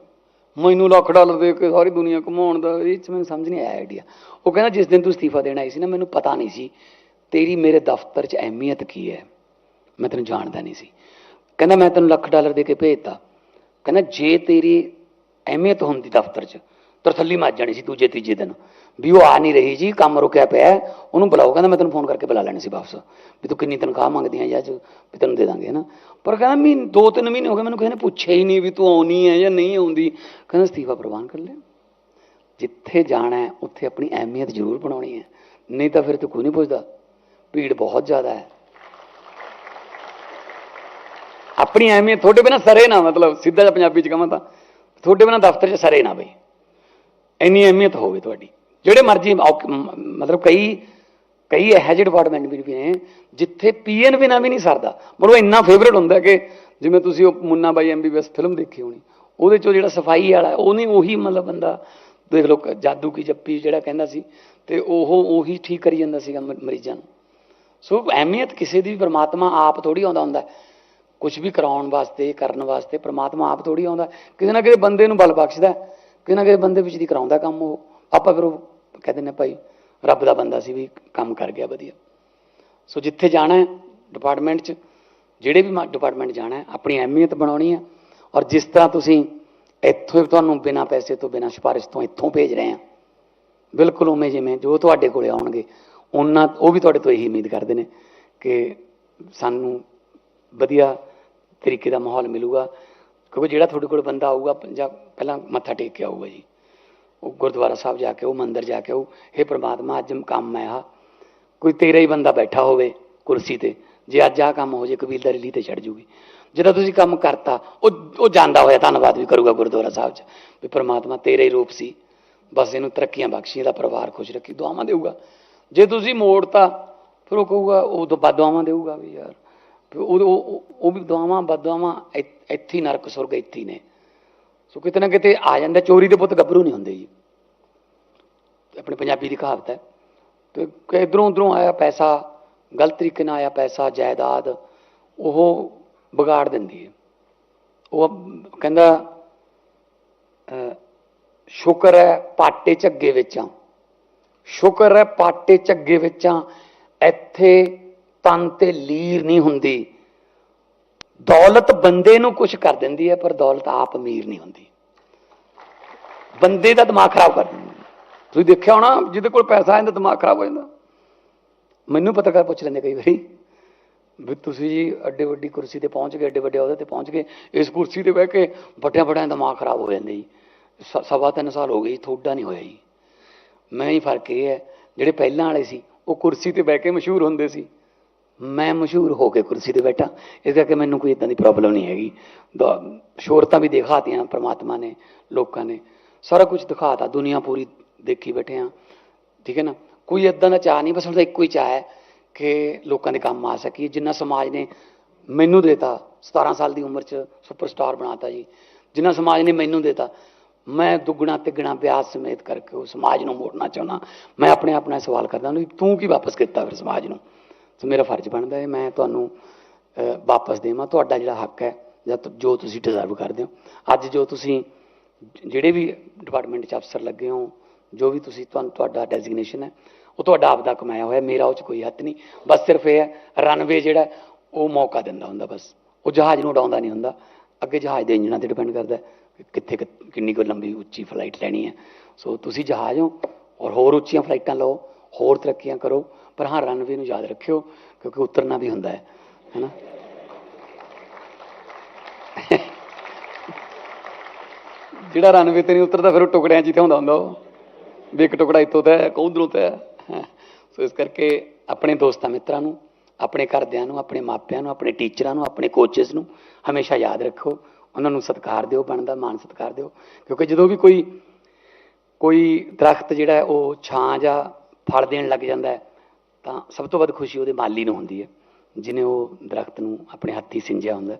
ਮੈਨੂੰ ਲੱਖ ਡਾਲਰ ਦੇ ਕੇ ਸਾਰੀ ਦੁਨੀਆ ਘੁਮਾਉਣ ਦਾ ਇਹ ਚ ਮੈਨੂੰ ਸਮਝ ਨਹੀਂ ਆਇਆ ਆਈਡੀਆ ਉਹ ਕਹਿੰਦਾ, ਜਿਸ ਦਿਨ ਤੂੰ ਅਸਤੀਫਾ ਦੇਣ ਆਈ ਸੀ ਨਾ, ਮੈਨੂੰ ਪਤਾ ਨਹੀਂ ਸੀ, ਤੇਰੀ ਮੇਰੇ ਦਫ਼ਤਰ 'ਚ ਅਹਿਮੀਅਤ ਕੀ ਹੈ। ਮੈਂ ਤੈਨੂੰ ਜਾਣਦਾ ਨਹੀਂ ਸੀ। ਕਹਿੰਦਾ, ਮੈਂ ਤੈਨੂੰ ਲੱਖ ਡਾਲਰ ਦੇ ਕੇ ਭੇਜਤਾ। ਕਹਿੰਦਾ, ਜੇ ਤੇਰੀ ਅਹਿਮੀਅਤ ਹੁੰਦੀ ਦਫ਼ਤਰ 'ਚ ਤਰਥੱਲੀ ਮੱਚ ਜਾਣੀ ਸੀ ਦੂਜੇ, ਤੀਜੇ ਦਿਨ। ਵੀ ਉਹ ਆ ਨਹੀਂ ਰਹੀ ਜੀ, ਕੰਮ ਰੁਕਿਆ ਪਿਆ ਉਹਨੂੰ ਬੁਲਾਓ। ਕਹਿੰਦਾ, ਮੈਂ ਤੈਨੂੰ ਫੋਨ ਕਰਕੇ ਬੁਲਾ ਲੈਣੀ ਸੀ ਵਾਪਸ। ਵੀ ਤੂੰ ਕਿੰਨੀ ਤਨਖਾਹ ਮੰਗਦੀ ਹੈ ਜਾਂ ਵੀ ਤੈਨੂੰ ਦੇ ਦਾਂਗੇ ਨਾ ਪਰ ਕਹਿੰਦਾ, ਮਹੀਨੇ, ਦੋ, ਤਿੰਨ ਮਹੀਨੇ ਹੋ ਗਏ, ਮੈਨੂੰ ਕਿਸੇ ਨੇ ਪੁੱਛਿਆ ਹੀ ਨਹੀਂ ਵੀ ਤੂੰ ਆਉਣੀ ਹੈ ਜਾਂ ਨਹੀਂ ਆਉਂਦੀ। ਕਹਿੰਦਾ, ਅਸਤੀਫਾ ਪ੍ਰਵਾਨ ਕਰ ਲੈ। ਜਿੱਥੇ ਜਾਣਾ ਹੈ, ਉੱਥੇ ਆਪਣੀ ਅਹਿਮੀਅਤ ਜ਼ਰੂਰ ਬਣਾਉਣੀ ਹੈ। ਨਹੀਂ ਤਾਂ ਫਿਰ ਤੂੰ ਕੋਈ ਨਹੀਂ ਪੁੱਛਦਾ। ਭੀੜ ਬਹੁਤ ਜ਼ਿਆਦਾ ਹੈ। ਆਪਣੀ ਅਹਿਮੀਅਤ ਤੁਹਾਡੇ ਬਿਨਾ ਸਰੇ ਨਾ, ਮਤਲਬ ਸਿੱਧਾ ਪੰਜਾਬੀ ਚ ਕਹਾਂ ਤਾਂ, ਤੁਹਾਡੇ ਬਿਨਾ ਦਫ਼ਤਰ 'ਚ ਸਰੇ ਨਾ ਬਈ। ਇੰਨੀ ਅਹਿਮੀਅਤ ਹੋਵੇ ਤੁਹਾਡੀ। ਜਿਹੜੇ ਮਰਜ਼ੀ ਔਕ- ਮਤਲਬ ਕਈ ਕਈ ਇਹੋ ਜਿਹੇ ਡਿਪਾਰਟਮੈਂਟ ਵੀ ਨੇ, ਜਿੱਥੇ ਪੀਐਨ ਬਿਨਾ ਵੀ ਨਹੀਂ ਸਰਦਾ। ਮਤਲਬ ਇੰਨਾ ਫੇਵਰੇਟ ਹੁੰਦਾ ਕਿ ਜਿਵੇਂ ਤੁਸੀਂ ਉਹ ਮੁੰਨਾ ਬਾਈ ਐਮਬੀਬੀਐਸ ਫਿਲਮ ਦੇਖੀ ਹੋਣੀ, ਉਹਦੇ ਚੋਂ ਜਿਹੜਾ ਸਫ਼ਾਈ ਵਾਲਾ ਉਹ ਨਹੀਂ ਉਹੀ ਮਤਲਬ ਬੰਦਾ ਦੇਖ ਲਓ ਜਾਦੂ ਕੀ ਜੱਪੀ ਜਿਹੜਾ ਕਹਿੰਦਾ ਸੀ, ਤੇ ਉਹ ਉਹੀ ਠੀਕ ਕਰੀ ਜਾਂਦਾ ਸੀਗਾ ਮ- ਮਰੀਜ਼ਾਂ ਨੂੰ। ਸੋ ਅਹਿਮੀਅਤ ਕਿਸੇ ਦੀ ਵੀ ਪ੍ਰਮਾਤਮਾ ਆਪ ਥੋੜੀ ਆਉਂਦਾ ਹੁੰਦਾ। ਕੁਝ ਵੀ ਕਰਾਉਣ ਵਾਸਤੇ, ਕਰਨ ਵਾਸਤੇ ਪ੍ਰਮਾਤਮਾ ਆਪ ਥੋੜੀ ਆਉਂਦਾ। ਕਿਸੇ ਨਾ ਕਿਸੇ ਬੰਦੇ ਨੂੰ ਬਲ ਬਖਸ਼ਦਾ। ਹੈ, ਕਿਸੇ ਨਾ ਕਿਸੇ ਬੰਦੇ ਵਿੱਚ ਦੀ ਕਰਾਉਂਦਾ ਕੰਮ ਉਹ। ਆਪਾਂ ਫਿਰ ਉਹ ਕਹਿੰਦੇ ਨੇ ਭਾਈ ਰੱਬ ਦਾ ਬੰਦਾ ਸੀ ਵੀ ਕੰਮ ਕਰ ਗਿਆ ਵਧੀਆ। ਸੋ ਜਿੱਥੇ ਜਾਣਾ ਹੈ ਡਿਪਾਰਟਮੈਂਟ 'ਚ ਜਿਹੜੇ ਵੀ ਡਿਪਾਰਟਮੈਂਟ ਜਾਣਾ ਹੈ ਆਪਣੀ ਅਹਿਮੀਅਤ ਬਣਾਉਣੀ ਹੈ। ਔਰ ਜਿਸ ਤਰ੍ਹਾਂ ਤੁਸੀਂ ਇੱਥੋਂ ਤੁਹਾਨੂੰ ਬਿਨਾਂ ਪੈਸੇ ਤੋਂ ਬਿਨਾਂ ਸਿਫਾਰਿਸ਼ ਤੋਂ ਇੱਥੋਂ ਭੇਜ ਰਹੇ ਆ ਬਿਲਕੁਲ ਉਵੇਂ ਜਿਵੇਂ ਜੋ ਤੁਹਾਡੇ ਕੋਲੇ ਆਉਣਗੇ ਉਹਨਾਂ ਉਹ ਵੀ ਤੁਹਾਡੇ ਤੋਂ ਇਹੀ ਉਮੀਦ ਕਰਦੇ ਨੇ ਕਿ ਸਾਨੂੰ ਵਧੀਆ ਤਰੀਕੇ ਦਾ ਮਾਹੌਲ ਮਿਲੂਗਾ। ਕਿਉਂਕਿ ਜਿਹੜਾ ਤੁਹਾਡੇ ਕੋਲ ਬੰਦਾ ਆਊਗਾ, ਜਾਂ ਪਹਿਲਾਂ ਮੱਥਾ ਟੇਕ ਕੇ ਆਊਗਾ ਜੀ। ਉਹ ਗੁਰਦੁਆਰਾ ਸਾਹਿਬ ਜਾ ਕੇ ਉਹ ਮੰਦਰ ਜਾ ਕੇ ਉਹ ਇਹ ਪ੍ਰਮਾਤਮਾ, ਅੱਜ ਕੰਮ ਹੈ ਆ। ਕੋਈ ਤੇਰਾ ਹੀ ਬੰਦਾ ਬੈਠਾ ਹੋਵੇ ਕੁਰਸੀ ਤੇ, ਜੇ ਅੱਜ ਆਹ ਕੰਮ ਹੋ ਜੇ, ਕਬੀਲਦਾਰੀ ਲਈ ਤੇ ਛੱਡ ਜੂਗੀ। ਜਦੋਂ ਤੁਸੀਂ ਕੰਮ ਕਰਤਾ, ਉਹ ਉਹ ਜਾਂਦਾ ਹੋਇਆ, ਧੰਨਵਾਦ ਵੀ ਕਰੂਗਾ ਗੁਰਦੁਆਰਾ ਸਾਹਿਬ 'ਚ, ਵੀ ਪ੍ਰਮਾਤਮਾ ਤੇਰਾ ਹੀ ਰੂਪ ਸੀ। ਬਸ ਇਹਨੂੰ ਤਰੱਕੀਆਂ ਬਖਸ਼ੀ ਇਹਦਾ ਪਰਿਵਾਰ ਖੁਸ਼ ਰੱਖੀ, ਦੁਆਵਾਂ ਦੇਊਗਾ। ਜੇ ਤੁਸੀਂ ਮੋੜਤਾ, ਫਿਰ ਉਹ ਕਹੂਗਾ, ਉਹ ਤੋਂ ਬਾਅਦ ਦੁਆਵਾਂ ਦੇਊਗਾ ਵੀ ਯਾਰ। ਉਹ ਉਹ- ਵੀ ਦੁਆਵਾਂ ਬਦਦੁਆਵਾਂ ਇੱਥੇ ਨਰਕ ਸੁਰਗ ਇੱਥੇ ਨੇ। ਸੋ ਕਿਤੇ ਨਾ ਕਿਤੇ ਆ ਜਾਂਦਾ, ਚੋਰੀ ਦੇ ਪੁੱਤ ਗੱਭਰੂ ਨਹੀਂ ਹੁੰਦੇ ਜੀ। ਆਪਣੇ ਪੰਜਾਬੀ ਦੀ ਕਹਾਵਤ ਹੈ। ਤੇ ਕਿ ਇਧਰੋਂ ਉਧਰੋਂ ਆਇਆ ਪੈਸਾ, ਗਲਤ ਤਰੀਕੇ ਨਾਲ ਆਇਆ ਪੈਸਾ, ਜਾਇਦਾਦ, ਉਹ ਵਿਗਾੜ ਦਿੰਦੀ ਹੈ। ਉਹ ਕਹਿੰਦਾ ਸ਼ੁਕਰ ਹੈ ਪਾਟੇ ਝੱਗੇ ਵਿੱਚਾਂ ਸ਼ੁਕਰ ਹੈ ਪਾਟੇ ਝੱਗੇ ਵਿੱਚਾਂ ਇੱਥੇ ਤਨ ਤੇ ਲੀਰ ਨਹੀਂ ਹੁੰਦੀ। ਦੌਲਤ ਬੰਦੇ ਨੂੰ ਕੁਝ ਕਰ ਦਿੰਦੀ ਹੈ, ਪਰ ਦੌਲਤ ਆਪ ਅਮੀਰ ਨਹੀਂ ਹੁੰਦੀ। ਬੰਦੇ ਦਾ ਦਿਮਾਗ ਖਰਾਬ ਕਰ ਦਿੰਦੀ ਤੁਸੀਂ ਦੇਖਿਆ ਹੋਣਾ, ਜਿਹਦੇ ਕੋਲ ਪੈਸਾ ਆਇਆ ਦਿਮਾਗ ਖਰਾਬ ਹੋ ਜਾਂਦਾ। ਮੈਨੂੰ ਪੱਤਰਕਾਰ ਪੁੱਛ ਲੈਂਦੇ ਕਈ ਵਾਰੀ, ਵੀ ਤੁਸੀਂ ਜੀ ਅੱਡੇ ਵੱਡੀ ਕੁਰਸੀ ਤੇ ਪਹੁੰਚ ਗਏ ਅੱਡੇ ਵੱਡੇ ਅਹੁਦੇ ਤੇ ਪਹੁੰਚ ਗਏ, ਇਸ ਕੁਰਸੀ ਤੇ ਬਹਿ ਕੇ ਵੱਡਿਆਂ ਵੱਡਿਆਂ ਦਿਮਾਗ ਖਰਾਬ ਹੋ ਜਾਂਦੇ ਜੀ। ਸ- ਸਵਾ ਤਿੰਨ ਸਾਲ ਹੋ ਗਏ ਜੀ, ਤੁਹਾਡਾ ਨਹੀਂ ਹੋਇਆ ਜੀ। ਮੈਂ ਹੀ ਫ਼ਰਕ ਇਹ ਹੈ, ਜਿਹੜੇ ਪਹਿਲਾਂ ਵਾਲੇ ਸੀ, ਉਹ ਕੁਰਸੀ ਤੇ ਬਹਿ ਕੇ ਮਸ਼ਹੂਰ ਹੁੰਦੇ ਸੀ। ਮੈਂ ਮਸ਼ਹੂਰ ਹੋ ਕੇ ਕੁਰਸੀ ਤੇ ਬੈਠਾ। ਇਸ ਕਰਕੇ ਮੈਨੂੰ ਕੋਈ ਇਦਾਂ ਦੀ ਪ੍ਰੋਬਲਮ ਨਹੀਂ ਹੈਗੀ। ਦ- ਸ਼ੋਹਰਤਾਂ ਵੀ ਦਿਖਾਤੀਆਂ ਪ੍ਰਮਾਤਮਾ ਨੇ, ਲੋਕਾਂ ਨੇ। ਸਾਰਾ ਕੁਝ ਦਿਖਾਤਾ, ਦੁਨੀਆ ਪੂਰੀ ਦੇਖੀ ਬੈਠੇ ਆ। ਠੀਕ ਹੈ ਨਾ? ਕੋਈ ਇਦਾਂ ਦਾ ਚਾਹ ਨਹੀਂ, ਬਸ ਉਹਦਾ ਇੱਕੋ ਹੀ ਚਾਹ ਹੈ ਕਿ ਲੋਕਾਂ ਦੇ ਕੰਮ ਆ ਸਕੀਏ। ਜਿੰਨਾ ਸਮਾਜ ਨੇ ਮੈਨੂੰ ਦੇਤਾ 17 ਸਾਲ ਦੀ ਉਮਰ 'ਚ ਸੁਪਰਸਟਾਰ ਬਣਾਤਾ ਜੀ। ਜਿੰਨਾ ਸਮਾਜ ਨੇ ਮੈਨੂੰ ਦੇਤਾ, ਮੈਂ ਦੁੱਗਣਾ, ਤਿੱਗਣਾ ਵਿਆਸ ਸਮੇਤ ਕਰਕੇ ਉਹ ਸਮਾਜ ਨੂੰ ਮੋੜਨਾ ਚਾਹੁੰਦਾ। ਮੈਂ ਆਪਣੇ ਆਪ ਨਾਲ ਸਵਾਲ ਕਰਦਾ ਵੀ ਤੂੰ ਕੀ ਵਾਪਸ ਕੀਤਾ ਫਿਰ ਸਮਾਜ ਨੂੰ? ਸੋ ਮੇਰਾ ਫਰਜ਼ ਬਣਦਾ ਹੈ, ਮੈਂ ਤੁਹਾਨੂੰ ਵਾਪਸ ਦੇਵਾਂ। ਤੁਹਾਡਾ ਜਿਹੜਾ ਹੱਕ ਹੈ, ਜਾਂ ਜੋ ਤੁਸੀਂ ਡਿਜ਼ਰਵ ਕਰਦੇ ਹੋ। ਅੱਜ ਜੋ ਤੁਸੀਂ ਜਿਹੜੇ ਵੀ ਡਿਪਾਰਟਮੈਂਟ 'ਚ ਅਫਸਰ ਲੱਗੇ ਹੋ, ਜੋ ਵੀ ਤੁਸੀਂ ਤੁਹਾਨੂੰ ਤੁਹਾਡਾ ਡੈਜ਼ਿਗਨੇਸ਼ਨ ਹੈ, ਉਹ ਤੁਹਾਡਾ ਆਪ ਦਾ ਕਮਾਇਆ ਹੋਇਆ, ਮੇਰਾ ਉਹ 'ਚ ਕੋਈ ਹੱਥ ਨਹੀਂ। ਬਸ ਸਿਰਫ ਇਹ ਹੈ ਰਨਵੇ ਜਿਹੜਾ, ਉਹ ਮੌਕਾ ਦਿੰਦਾ ਹੁੰਦਾ ਬਸ। ਉਹ ਜਹਾਜ਼ ਨੂੰ ਉਡਾਉਂਦਾ ਨਹੀਂ ਹੁੰਦਾ। ਅੱਗੇ ਜਹਾਜ਼ ਦੇ ਇੰਜਣਾਂ ਤੇ ਡਿਪੈਂਡ ਕਰਦਾ ਕਿ ਕਿੱਥੇ ਕੁ- ਕਿੰਨੀ ਕੁ ਲੰਬੀ ਉੱਚੀ ਫਲਾਈਟ ਲੈਣੀ ਹੈ। ਸੋ ਤੁਸੀਂ ਜਹਾਜ਼ ਹੋ, ਔਰ ਹੋਰ ਉੱਚੀਆਂ ਫਲਾਈਟਾਂ ਲਓ, ਹੋਰ ਤਰੱਕੀਆਂ ਕਰੋ। ਪਰ ਹਾਂ ਰਨਵੇ ਨੂੰ ਯਾਦ ਰੱਖਿਓ, ਕਿਉਂਕਿ ਉਤਰਨਾ ਵੀ ਹੁੰਦਾ ਹੈ, ਹੈਨਾ? ਜਿਹੜਾ ਰਨਵੇ ਤੇ ਨਹੀਂ ਉਤਰਦਾ, ਫਿਰ ਉਹ ਟੁਕੜਿਆਂ 'ਚ ਹੀ ਹੁੰਦਾ ਹੁੰਦਾ ਉਹ। ਵੀ ਇੱਕ ਟੁਕੜਾ ਇੱਥੋਂ ਤੇ ਇੱਕ ਉਧਰੋਂ ਤੇ ਸੋ ਇਸ ਕਰਕੇ ਆਪਣੇ ਦੋਸਤਾਂ ਮਿੱਤਰਾਂ ਨੂੰ, ਆਪਣੇ ਘਰਦਿਆਂ ਨੂੰ, ਆਪਣੇ ਮਾਪਿਆਂ ਨੂੰ, ਆਪਣੇ ਟੀਚਰਾਂ ਨੂੰ, ਆਪਣੇ ਕੋਚਸ ਨੂੰ ਹਮੇਸ਼ਾ ਯਾਦ ਰੱਖੋ ਉਹਨਾਂ ਨੂੰ ਸਤਿਕਾਰ ਦਿਓ, ਬਣਦਾ ਮਾਣ ਸਤਿਕਾਰ ਦਿਓ। ਕਿਉਂਕਿ ਜਦੋਂ ਵੀ ਕੋਈ ਕੋਈ ਦਰਖਤ ਜਿਹੜਾ ਉਹ ਛਾਂ ਜਾਂ ਫਲ ਦੇਣ ਲੱਗ ਜਾਂਦਾ ਹੈ ਤਾਂ ਸਭ ਤੋਂ ਵੱਧ ਖੁਸ਼ੀ ਉਹਦੇ ਮਾਲੀ ਨੂੰ ਹੁੰਦੀ ਹੈ ਜਿਨੇ ਉਹ ਦਰਖਤ ਨੂੰ ਆਪਣੇ ਹੱਥੀ ਸਿੰਜਿਆ ਹੁੰਦਾ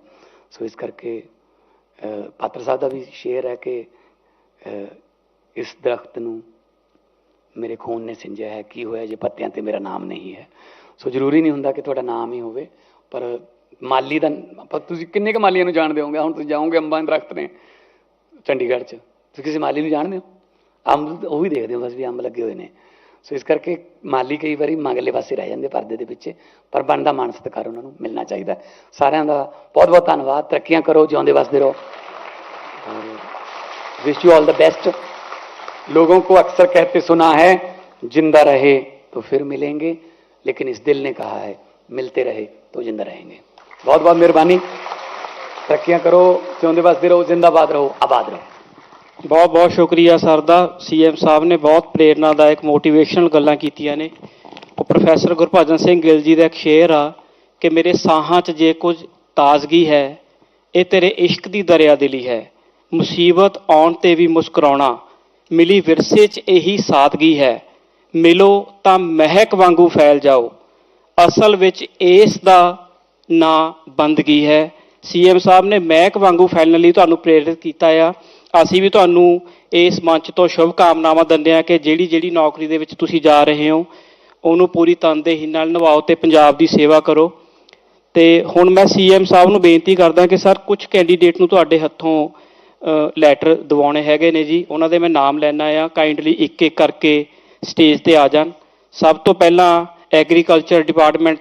ਸੋ ਇਸ ਕਰਕੇ ਪਾਤਰ ਸਾਹਿਬ ਦਾ ਵੀ ਸ਼ੇਰ ਹੈ ਕਿ ਇਸ ਦਰਖਤ ਨੂੰ ਮੇਰੇ ਖੂਨ ਨੇ ਸਿੰਜਿਆ ਹੈ। ਕੀ ਹੋਇਆ ਜੇ ਪੱਤਿਆਂ ਤੇ ਮੇਰਾ ਨਾਮ ਨਹੀਂ ਹੈ? ਸੋ ਜ਼ਰੂਰੀ ਨਹੀਂ ਹੁੰਦਾ ਕਿ ਤੁਹਾਡਾ ਨਾਮ ਹੀ ਹੋਵੇ, ਪਰ ਮਾਲੀ ਦਾ ਤੁਸੀਂ ਕਿੰਨੇ ਕੁ ਮਾਲੀਆਂ ਨੂੰ ਜਾਣਦੇ ਹੋਗੇ ਹੁਣ ਤੁਸੀਂ ਜਾਓਗੇ ਅੰਬਾਂ ਦੇ ਦਰਖਤ ਨੇ ਚੰਡੀਗੜ੍ਹ 'ਚ। ਤੁਸੀਂ ਕਿਸੇ ਮਾਲੀ ਨੂੰ ਜਾਣਦੇ ਹੋ? ਅੰਬ ਉਹ ਵੀ ਦੇਖਦੇ ਹੋ, ਬਸ ਵੀ ਅੰਬ ਲੱਗੇ ਹੋਏ ਨੇ। सो इस करके माली कई बार मगले पास रह जाते ਪਰਦੇ ਦੇ ਪਿੱਛੇ ਪਰ ਬਣਦਾ ਮਾਨ सत्कार उन्होंने मिलना चाहिए ਚਾਹੀਦਾ का बहुत बहुत धनबाद ਧੰਨਵਾਦ करो ਕਰੋ ਜਿਉਂਦੇ ਵਸਦੇ wish you all the best लोगों को अक्सर कहते सुना है, ज़िंदा रहे तो फिर मिलेंगे, लेकिन इस दिल ने कहा है, मिलते रहे तो ज़िंदा रहेंगे। बहुत बहुत मेहरबानी। तरक्या करो जिंदे बसते रहो, जिंदाबाद रहो, आबाद रहो। ਬਹੁਤ ਬਹੁਤ ਸ਼ੁਕਰੀਆ ਸਰ ਦਾ। ਸੀਐਮ ਸਾਹਿਬ ਨੇ ਬਹੁਤ ਪ੍ਰੇਰਨਾਦਾਇਕ ਮੋਟੀਵੇਸ਼ਨਲ ਗੱਲਾਂ ਕੀਤੀਆਂ ਨੇ। ਉਹ ਪ੍ਰੋਫੈਸਰ ਗੁਰਭਜਨ ਸਿੰਘ ਗਿੱਲ ਜੀ ਦਾ ਇੱਕ ਸ਼ੇਰ ਆ ਕਿ ਮੇਰੇ ਸਾਹਾਂ 'ਚ ਜੇ ਕੁਝ ਤਾਜ਼ਗੀ ਹੈ, ਇਹ ਤੇਰੇ ਇਸ਼ਕ ਦੀ ਦਰਿਆ ਦਿਲੀ ਹੈ। ਮੁਸੀਬਤ ਆਉਣ ਤੇ ਵੀ ਮੁਸਕਰਾਉਣਾ, ਮਿਲੀ ਵਿਰਸੇ 'ਚ ਇਹੀ ਸਾਦਗੀ ਹੈ। ਮਿਲੋ ਤਾਂ ਮਹਿਕ ਵਾਂਗੂ ਫੈਲ ਜਾਓ। ਅਸਲ ਵਿੱਚ ਇਸ ਦਾ ਨਾਂ ਬੰਦਗੀ ਹੈ। ਸੀਐਮ ਸਾਹਿਬ ਨੇ ਮਹਿਕ ਵਾਂਗੂ ਫੈਲਣ ਲਈ ਤੁਹਾਨੂੰ ਪ੍ਰੇਰਿਤ ਕੀਤਾ ਆ। ਅਸੀਂ ਵੀ ਤੁਹਾਨੂੰ ਇਸ ਮੰਚ ਤੋਂ ਸ਼ੁਭ ਕਾਮਨਾਵਾਂ ਦਿੰਦੇ ਹਾਂ ਕਿ ਜਿਹੜੀ ਜਿਹੜੀ ਨੌਕਰੀ ਦੇ ਵਿੱਚ ਤੁਸੀਂ ਜਾ ਰਹੇ ਹੋ, ਉਹਨੂੰ ਪੂਰੀ ਤਨਦੇਹੀ ਨਾਲ ਨਿਭਾਓ ਤੇ ਪੰਜਾਬ ਦੀ ਸੇਵਾ ਕਰੋ। ਤੇ ਹੁਣ ਮੈਂ ਸੀਐਮ ਸਾਹਿਬ ਨੂੰ ਬੇਨਤੀ ਕਰਦਾ ਕਿ ਸਰ ਕੁਝ ਕੈਂਡੀਡੇਟ ਨੂੰ ਤੁਹਾਡੇ ਹੱਥੋਂ ਲੈਟਰ ਦਿਵਾਉਣੇ ਹੈਗੇ ਨੇ ਜੀ। ਉਹਨਾਂ ਦੇ ਮੈਂ ਨਾਮ ਲੈਣਾ ਆ ਕਾਈਂਡਲੀ ਇੱਕ ਇੱਕ ਕਰਕੇ ਸਟੇਜ ਤੇ ਆ ਜਾਣ। ਸਭ ਤੋਂ ਪਹਿਲਾਂ ਐਗਰੀਕਲਚਰ ਡਿਪਾਰਟਮੈਂਟ